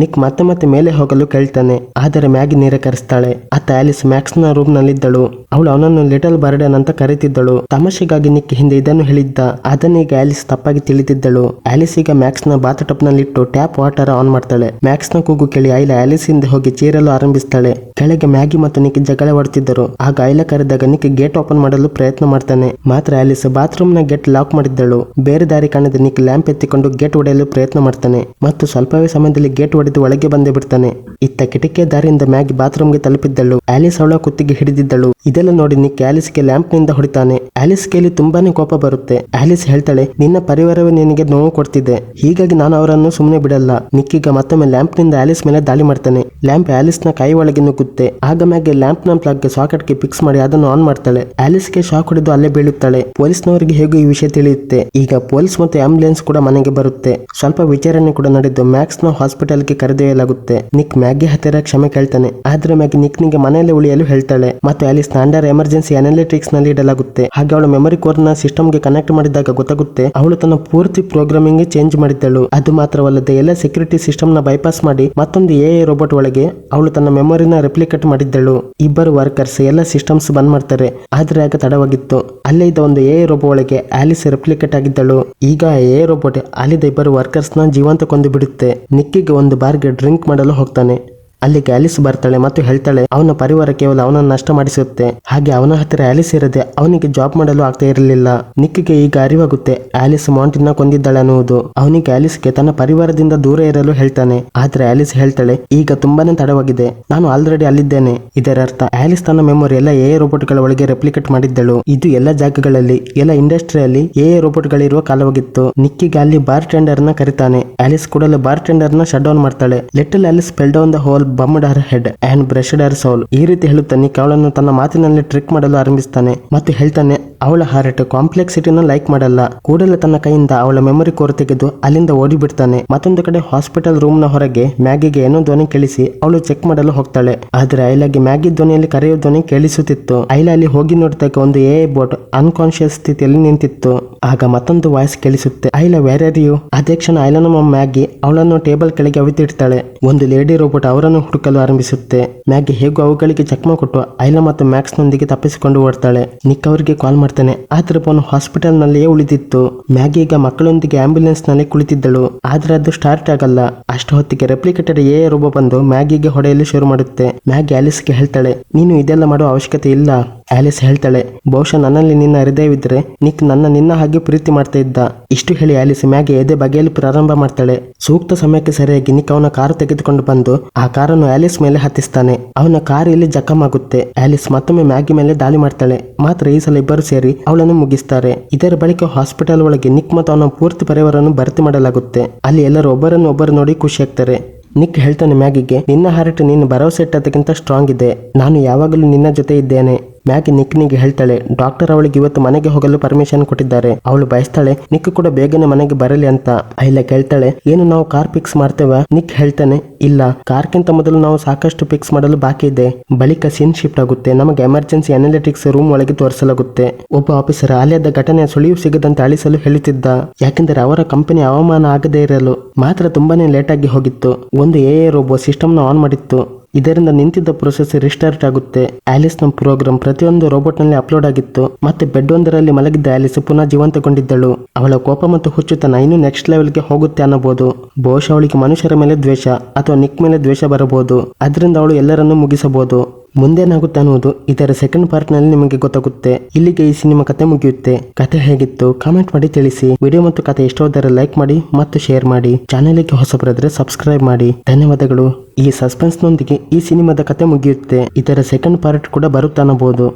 ನಿಕ್ ಮತ್ತೆ ಮತ್ತೆ ಮೇಲೆ ಹೋಗಲು ಕೇಳ್ತಾನೆ. ಆದರೆ ಮ್ಯಾಗಿ ನಿರಾಕರಿಸ್ತಾಳೆ ಆತ ಆಲಿಸ್ ಮ್ಯಾಕ್ಸ್ನ ರೂಮ್ ನಲ್ಲಿದ್ದಳು ಅವಳು ಅವನನ್ನು ಲಿಟಲ್ ಬರ್ಡನ್ ಅಂತ ಕರೀತಿದ್ದಳು. ತಮಾಷೆಗಾಗಿ ನಿಕ್ ಹಿಂದೆ ಇದನ್ನು ಹೇಳಿದ್ದ. ಅದನ್ನೀಗ ಆಲಿಸ್ ತಪ್ಪಾಗಿ ತಿಳಿದಿದ್ದಳು. ಆಲಿಸ್ ಈಗ ಮ್ಯಾಕ್ಸ್ನ ಬಾತ್ ಟಪ್ ನಲ್ಲಿಟ್ಟು ಟ್ಯಾಪ್ ವಾಟರ್ ಆನ್ ಮಾಡ್ತಾಳೆ. ಮ್ಯಾಕ್ಸ್ನ ಕೂಗು ಕೇಳಿ ಐಲ ಆಲಿಸ್ ಹಿಂದೆ ಹೋಗಿ ಚೀರಲು ಆರಂಭಿಸ್ತಾಳೆ. ಕೆಳಗೆ ಮ್ಯಾಗಿ ಮತ್ತು ನಿಕ್ ಜಗಳವಾಡುತ್ತಿದ್ದರು ಆಗ ಐಲ ಕರೆದಾಗ ನಿಕ್ ಗೇಟ್ ಓಪನ್ ಮಾಡಲು ಪ್ರಯತ್ನ ಮಾಡ್ತಾನೆ. ಮಾತ್ರ ಆಲಿಸ್ ಬಾತ್ರೂಮ್ನ ಗೇಟ್ ಲಾಕ್ ಮಾಡಿದ್ದಳು. ಬೇರೆ ದಾರಿ ಕಾಣದ ನಿಕ್ ಲ್ಯಾಂಪ್ ಎತ್ತಿಕೊಂಡು ಗೇಟ್ ಒಡೆಯಲು ಪ್ರಯತ್ನ ಮಾಡ್ತಾನೆ. ಮತ್ತು ಸ್ವಲ್ಪವೇ ಸಮಯದಲ್ಲಿ ಗೇಟ್ ಹೊಡೆದು ಒಳಗೆ ಬಂದೇ ಬಿಡ್ತಾನೆ. ಇತ್ತ ಕಿಟಕಿಯ ದಾರಿಯಿಂದ ಮ್ಯಾಗಿ ಬಾತ್ರೂಮ್ಗೆ ತಲುಪಿದ್ದಳು. ಆಲಿಸ್ ಅವಳ ಕುತ್ತಿಗೆ ಹಿಡಿದಿದ್ದಳು. ಇದೆಲ್ಲ ನೋಡಿ ನಿಕ್ ಆಲಿಸ್ಗೆ ಲ್ಯಾಂಪ್ನಿಂದ ಹೊಡಿತಾನೆ. ಆಲಿಸ್ ಕೇಳಿ ತುಂಬಾನೇ ಕೋಪ ಬರುತ್ತೆ. ಆಲಿಸ್ ಹೇಳ್ತಾಳೆ, ನಿನ್ನ ಪರಿವಾರವೇ ನಿನಗೆ ನೋವು ಕೊಡ್ತಿದೆ. ಹೀಗಾಗಿ ನಾನು ಅವರನ್ನು ಸುಮ್ಮನೆ ಬಿಡಲ್ಲ. ನಿಕ್ಕಿಗ ಮತ್ತೊಮ್ಮೆ ಲ್ಯಾಂಪ್ನಿಂದ ಆಲಿಸ್ ಮೇಲೆ ದಾಳಿ ಮಾಡ್ತಾನೆ. ಲ್ಯಾಂಪ್ ಆಲಿಸ್ನ ಕೈ ಒಳಗೆ ನುಗ್ಗುತ್ತೆ. ಆಗ ಮ್ಯಾಗೆ ಲ್ಯಾಂಪ್ನ ಪ್ಲಗ್ ಸಾಕೆಟ್ಗೆ ಫಿಕ್ಸ್ ಮಾಡಿ ಅದನ್ನು ಆನ್ ಮಾಡ್ತಾಳೆ. ಆಲಿಸ್ಗೆ ಶಾಕ್ ಹೊಡೆದು ಅಲ್ಲೇ ಬೀಳುತ್ತಾಳೆ. ಪೊಲೀಸ್ನವರಿಗೆ ಹೇಗೂ ಈ ವಿಷಯ ತಿಳಿಯುತ್ತೆ. ಈಗ ಪೊಲೀಸ್ ಮತ್ತೆ ಆಂಬುಲೆನ್ಸ್ ಕೂಡ ಮನೆಗೆ ಬರುತ್ತೆ. ಸ್ವಲ್ಪ ವಿಚಾರಣೆ ಕೂಡ ನಡೆದು ಮ್ಯಾಕ್ಸ್ನ ಹಾಸ್ಪಿಟಲ್ಗೆ ಕರೆದೊಯ್ಯಲಾಗುತ್ತೆ. ನಿಕ್ ಮ್ಯಾಗಿ ಹತ್ತಿರ ಕ್ಷಮೆ ಕೇಳ್ತಾನೆ. ಆದ್ರೆ ಮ್ಯಾಗಿ ನಿಕ್ ನಿಗೆ ಮನೆಯಲ್ಲಿ ಉಳಿಯಲು ಹೇಳ್ತಾಳೆ. ಮತ್ತು ಅಲ್ಲಿ ಸ್ಟ್ಯಾಂಡರ್ಡ್ ಎಮರ್ಜೆನ್ಸಿ ಅನಾಲಿಟಿಕ್ಸ್ನಲ್ಲಿ ಇಡಲಾಗುತ್ತೆ. ಹಾಗೆ ಅವಳ ಮೆಮೊರಿ ಕೋರ್ನ ಸಿಸ್ಟಮ್ಗೆ ಕನೆಕ್ಟ್ ಮಾಡಿದಾಗ ಗೊತ್ತಾಗುತ್ತೆ, ಅವಳು ತನ್ನ ಪೂರ್ತಿ ಪ್ರೋಗ್ರಾಮಿಂಗ್ ಚೇಂಜ್ ಮಾಡಿದ್ದಳು. ಅದು ಮಾತ್ರವಲ್ಲದೆ ಎಲ್ಲ ಸೆಕ್ಯೂರಿಟಿ ಸಿಸ್ಟಮ್ನ ಬೈಪಾಸ್ ಮಾಡಿ ಮತ್ತೊಂದು ಎ ರೋಬೋಟ್ ಒಳಗೆ ಅವಳು ತನ್ನ ಮೆಮೊರಿನ ರೆಪ್ಲಿಕೇಟ್ ಮಾಡಿದ್ದಳು. ಇಬ್ಬರು ವರ್ಕರ್ಸ್ ಎಲ್ಲ ಸಿಸ್ಟಮ್ಸ್ ಬಂದ್ ಮಾಡ್ತಾರೆ. ಆದ್ರೆ ಆಗ ತಡವಾಗಿತ್ತು. ಅಲ್ಲೇ ಇದ್ದ ಒಂದು ಎ ರೋಬೋ ಒಳಗೆ ಆಲಿಸ್ ರೆಪ್ಲಿಕೇಟ್ ಆಗಿದ್ದಳು. ಈಗ ಎ ರೋಬೋಟ್ ಅಲ್ಲಿದ್ದ ಇಬ್ಬರು ವರ್ಕರ್ಸ್ನ ಜೀವಂತ ಕೊಂದು ಬಿಡುತ್ತೆ. ನಿಕ್ಕಿಗೆ ಒಂದು ಬಾರ್ಗೆ ಡ್ರಿಂಕ್ ಮಾಡಲು ಹೋಗ್ತಾನೆ. ಅಲ್ಲಿಗೆ ಆಲಿಸ್ ಬರ್ತಾಳೆ ಮತ್ತು ಹೇಳ್ತಾಳೆ, ಅವನ ಪರಿವಾರ ಕೇವಲ ಅವನನ್ನು ನಷ್ಟ ಮಾಡಿಸುತ್ತೆ. ಹಾಗೆ ಅವನ ಹತ್ತಿರ ಆಲಿಸ್ ಇರದೆ ಅವನಿಗೆ ಜಾಬ್ ಮಾಡಲು ಆಗ್ತಾ ಇರಲಿಲ್ಲ. ನಿಕ್ಕಿಗೆ ಈಗ ಅರಿವಾಗುತ್ತೆ, ಆಲಿಸ್ ಮಾಂಟಿನ ಕೊಂದಿದ್ದಾಳೆ ಅನ್ನುವುದು. ಅವನಿಗೆ ಆಲಿಸ್ಗೆ ತನ್ನ ಪರಿವಾರದಿಂದ ದೂರ ಇರಲು ಹೇಳ್ತಾನೆ. ಆದ್ರೆ ಆಲಿಸ್ ಹೇಳ್ತಾಳೆ, ಈಗ ತುಂಬಾನೇ ತಡವಾಗಿದೆ. ನಾನು ಆಲ್ರೆಡಿ ಅಲ್ಲಿದ್ದೇನೆ. ಇದರ ಅರ್ಥ ಆಲಿಸ್ ತನ್ನ ಮೆಮೊರಿ ಎಲ್ಲ ಎ ರೋಬೋಟ್ಗಳ ಒಳಗೆ ರೆಪ್ಲಿಕೇಟ್ ಮಾಡಿದ್ದಳು. ಇದು ಎಲ್ಲ ಜಾಗಗಳಲ್ಲಿ, ಎಲ್ಲ ಇಂಡಸ್ಟ್ರಿಯಲ್ಲಿ ಎ ರೋಬೋಟ್ಗಳಿರುವ ಕಾಲವಾಗಿತ್ತು. ನಿಕ್ಕಿಗೆ ಅಲ್ಲಿ ಬಾರ್ ಟೆಂಡರ್ನ ಕರಿತಾನೆ. ಆಲಿಸ್ ಕೂಡಲೇ ಬಾರ್ ಟೆಂಡರ್ನ ಶಟ್ ಡೌನ್ ಮಾಡ್ತಾಳೆ. Little Alice fell down down the hole bumped her head and bruised her soul. ಈ ರೀತಿ ಹೇಳುತ್ತಾನೆ ಅವಳನ್ನು ತನ್ನ ಮಾತಿನಲ್ಲಿ ಟ್ರಿಕ್ ಮಾಡಲು ಆರಂಭಿಸ್ತಾನೆ. ಮತ್ತು ಹೇಳ್ತಾನೆ, ಅವಳ ಹಾರ್ಟ್ ಕಾಂಪ್ಲೆಕ್ಸಿಟಿನ ಲೈಕ್ ಮಾಡಲ್ಲ. ಕೂಡಲೇ ತನ್ನ ಕೈಯಿಂದ ಅವಳ ಮೆಮೊರಿ ಕೋರ್ ತೆಗೆದು ಅಲ್ಲಿಂದ ಓಡಿಬಿಡ್ತಾನೆ. ಮತ್ತೊಂದು ಕಡೆ ಹಾಸ್ಪಿಟಲ್ ರೂಮ್ನ ಹೊರಗೆ ಮ್ಯಾಗಿಗೆ ಏನೋ ಧ್ವನಿ ಕೇಳಿಸಿ ಅವಳು ಚೆಕ್ ಮಾಡಲು ಹೋಗ್ತಾಳೆ. ಆದ್ರೆ ಐಲಾಗಿ ಮ್ಯಾಗಿ ಧ್ವನಿಯಲ್ಲಿ ಕರೆಯೋ ಧ್ವನಿ ಕೇಳಿಸುತ್ತಿತ್ತು. ಐಲಾ ಅಲ್ಲಿ ಹೋಗಿ ನೋಡಿದಾಗ ಒಂದು ಎ ಬೋಟ್ ಅನ್ಕಾನ್ಶಿಯಸ್ ಸ್ಥಿತಿಯಲ್ಲಿ ನಿಂತಿತ್ತು. ಆಗ ಮತ್ತೊಂದು ವಾಯ್ಸ್ ಕೇಳಿಸುತ್ತೆ, ಐಲಾ ವೇರ್ ಯು ಅದೇ ಕ್ಷಣ ಐಲನ ಮ್ಯಾಗಿ ಅವಳನ್ನು ಟೇಬಲ್ ಕೆಳಗೆ ಅವಿತಿಡ್ತಾಳೆ. ಒಂದು ಲೇಡಿ ರೋಬೋಟ್ ಅವರನ್ನು ಹುಡುಕಲು ಆರಂಭಿಸುತ್ತೆ. ಮ್ಯಾಗಿ ಹೇಗೂ ಅವುಗಳಿಗೆ ಚಕಮ ಕೊಟ್ಟು ಐಲಾ ಮತ್ತು ಮ್ಯಾಕ್ಸ್ ನೊಂದಿಗೆ ತಪ್ಪಿಸಿಕೊಂಡು ಓಡ್ತಾಳೆ. ನಿಕ್ ಅವರಿಗೆ ಕಾಲ್ ಮಾಡ್ತಾನೆ. ಆದ್ರೆ ಫೋನ್ ಹಾಸ್ಪಿಟಲ್ ನಲ್ಲಿಯೇ ಉಳಿದಿತ್ತು. ಮ್ಯಾಗಿ ಈಗ ಮಕ್ಕಳೊಂದಿಗೆ ಆಂಬ್ಯುಲೆನ್ಸ್ನಲ್ಲಿ ಕುಳಿತಿದ್ದಳು. ಆದ್ರೆ ಅದು ಸ್ಟಾರ್ಟ್ ಆಗಲ್ಲ. ಅಷ್ಟು ಹೊತ್ತಿಗೆ ರೆಪ್ಲಿಕೇಟರ್ ಎ ರೋಬೋ ಬಂದು ಮ್ಯಾಗಿಗೆ ಹೊಡೆಯಲು ಶುರು ಮಾಡುತ್ತೆ. ಮ್ಯಾಗಿ ಆಲಿಸ್ಗೆ ಹೇಳ್ತಾಳೆ, ನೀನು ಇದೆಲ್ಲ ಮಾಡುವ ಅವಶ್ಯಕತೆ ಇಲ್ಲ. ಆಲಿಸ್ ಹೇಳ್ತಾಳೆ, ಬಹುಶಃ ನನ್ನಲ್ಲಿ ನಿನ್ನ ಹೃದಯವಿದ್ರೆ ನಿಕ್ ನನ್ನ ನಿನ್ನ ಹಾಗೆ ಪ್ರೀತಿ ಮಾಡ್ತಾ ಇದ್ದ. ಇಷ್ಟು ಹೇಳಿ ಆಲಿಸ್ ಮ್ಯಾಗೆ ಎದೆ ಬಗೆಯಲ್ಲಿ ಪ್ರಾರಂಭ ಮಾಡ್ತಾಳೆ. ಸೂಕ್ತ ಸಮಯಕ್ಕೆ ಸರಿಯಾಗಿ ನಿಕ್ ಅವನ ಕಾರು ತೆಗೆದುಕೊಂಡು ಬಂದು, ಆ ಕಾರನ್ನು ಆಲಿಸ್ ಮೇಲೆ ಹತ್ತಿಸ್ತಾನೆ. ಅವನ ಕಾರ್ ಇಲ್ಲಿ ಜಖಮಾಗುತ್ತೆ ಆಲಿಸ್ ಮತ್ತೊಮ್ಮೆ ಮ್ಯಾಗಿ ಮೇಲೆ ದಾಳಿ ಮಾಡ್ತಾಳೆ. ಮಾತ್ರ ಈ ಸಲ ಇಬ್ಬರು ಸೇರಿ ಅವಳನ್ನು ಮುಗಿಸ್ತಾರೆ. ಇದರ ಬಳಿಕ ಹಾಸ್ಪಿಟಲ್ ಒಳಗೆ ನಿಕ್ ಮತ್ತು ಅವನ ಪೂರ್ತಿ ಪರಿವಾರವನ್ನು ಭರ್ತಿ ಮಾಡಲಾಗುತ್ತೆ. ಅಲ್ಲಿ ಎಲ್ಲರೂ ಒಬ್ಬರನ್ನು ಒಬ್ಬರು ನೋಡಿ ಖುಷಿಯಾಗ್ತಾರೆ ನಿಕ್ ಹೇಳ್ತಾನೆ ಮ್ಯಾಗಿಗೆ, ನಿನ್ನ ಹಾರ್ಟ್ ನಿನ್ನ ಭರವಸೆ ಇಟ್ಟದಕ್ಕಿಂತ ಸ್ಟ್ರಾಂಗ್ ಇದೆ. ನಾನು ಯಾವಾಗಲೂ ನಿನ್ನ ಜೊತೆ ಇದ್ದೇನೆ. ಮ್ಯಾಗಿ ನಿಕ್ನಿಗೆ ಹೇಳ್ತಾಳೆ, ಡಾಕ್ಟರ್ ಅವಳಿಗೆ ಇವತ್ತು ಮನೆಗೆ ಹೋಗಲು ಪರ್ಮಿಷನ್ ಕೊಟ್ಟಿದ್ದಾರೆ. ಅವಳು ಬಯಸ್ತಾಳೆ, ನಿಕ್ ಕೂಡ ಬೇಗನೆ ಮನೆಗೆ ಬರಲಿ ಅಂತ. ಅಹಿಲ ಕೇಳ್ತಾಳೆ, ಏನು ನಾವು ಕಾರ್ ಫಿಕ್ಸ್ ಮಾಡ್ತೇವ? ನಿಕ್ ಹೇಳ್ತಾನೆ, ಇಲ್ಲ ಕಾರ್ಗಿಂತ ಮೊದಲು ನಾವು ಸಾಕಷ್ಟು ಫಿಕ್ಸ್ ಮಾಡಲು ಬಾಕಿ ಇದೆ. ಬಳಿಕ ಸೀನ್ ಶಿಫ್ಟ್ ಆಗುತ್ತೆ. ನಮಗೆ ಎಮರ್ಜೆನ್ಸಿ ಅನಾಲಿಟಿಕ್ಸ್ ರೂಮ್ ಒಳಗೆ ತೋರಿಸಲಾಗುತ್ತೆ. ಒಬ್ಬ ಆಫೀಸರ್ ಆಲಯದ ಘಟನೆಯ ಸುಳಿವು ಸಿಗದಂತೆ ಅಳಿಸಲು ಹೇಳುತ್ತಿದ್ದ. ಯಾಕೆಂದರೆ ಅವರ ಕಂಪನಿ ಅವಮಾನ ಆಗದೇ ಇರಲು ಮಾತ್ರ ತುಂಬಾನೇ ಲೇಟ್ ಆಗಿ ಹೋಗಿತ್ತು. ಒಂದು ಎ ರೋಬೋ ಸಿಸ್ಟಮ್ನ ಆನ್ ಮಾಡಿತ್ತು. ಇದರಿಂದ ನಿಂತಿದ್ದ ಪ್ರೊಸೆಸ್ ರಿಸ್ಟಾರ್ಟ್ ಆಗುತ್ತೆ. ಆಲಿಸ್ನ ಪ್ರೋಗ್ರಾಮ್ ಪ್ರತಿಯೊಂದು ರೋಬೋಟ್ನಲ್ಲಿ ಅಪ್ಲೋಡ್ ಆಗಿತ್ತು. ಮತ್ತೆ ಬೆಡ್ ಒಂದರಲ್ಲಿ ಮಲಗಿದ್ದ ಆಲಿಸ್ ಪುನಃ ಜೀವಂತಗೊಂಡಿದ್ದಳು. ಅವಳ ಕೋಪ ಮತ್ತು ಹುಚ್ಚುತನ ಇನ್ನೂ ನೆಕ್ಸ್ಟ್ ಲೆವೆಲ್ಗೆ ಹೋಗುತ್ತೆ ಅನ್ನಬಹುದು ಬಹುಶಃ ಅವಳಿಗೆ ಮನುಷ್ಯರ ಮೇಲೆ ದ್ವೇಷ ಅಥವಾ ನಿಕ್ ಮೇಲೆ ದ್ವೇಷ ಬರಬಹುದು. ಅದರಿಂದ ಅವಳು ಎಲ್ಲರನ್ನೂ ಮುಗಿಸಬಹುದು. ಮುಂದೇನಾಗುತ್ತೆ ಅನ್ನೋದು ಇದರ ಸೆಕೆಂಡ್ ಪಾರ್ಟ್ನಲ್ಲಿ ನಿಮಗೆ ಗೊತ್ತಾಗುತ್ತೆ. ಇಲ್ಲಿಗೆ ಈ ಸಿನಿಮಾ ಕತೆ ಮುಗಿಯುತ್ತೆ. ಕತೆ ಹೇಗಿತ್ತು ಕಾಮೆಂಟ್ ಮಾಡಿ ತಿಳಿಸಿ. ವಿಡಿಯೋ ಮತ್ತು ಕತೆ ಇಷ್ಟವಾದರೆ ಲೈಕ್ ಮಾಡಿ ಮತ್ತು ಶೇರ್ ಮಾಡಿ. ಚಾನೆಲ್ಗೆ ಹೊಸಬರಾದ್ರೆ ಸಬ್ಸ್ಕ್ರೈಬ್ ಮಾಡಿ. ಧನ್ಯವಾದಗಳು. ಈ ಸಸ್ಪೆನ್ಸ್ ನೊಂದಿಗೆ ಈ ಸಿನಿಮಾದ ಕತೆ ಮುಗಿಯುತ್ತೆ. ಇದರ ಸೆಕೆಂಡ್ ಪಾರ್ಟ್ ಕೂಡ ಬರುತ್ತನ್ನಬಹುದು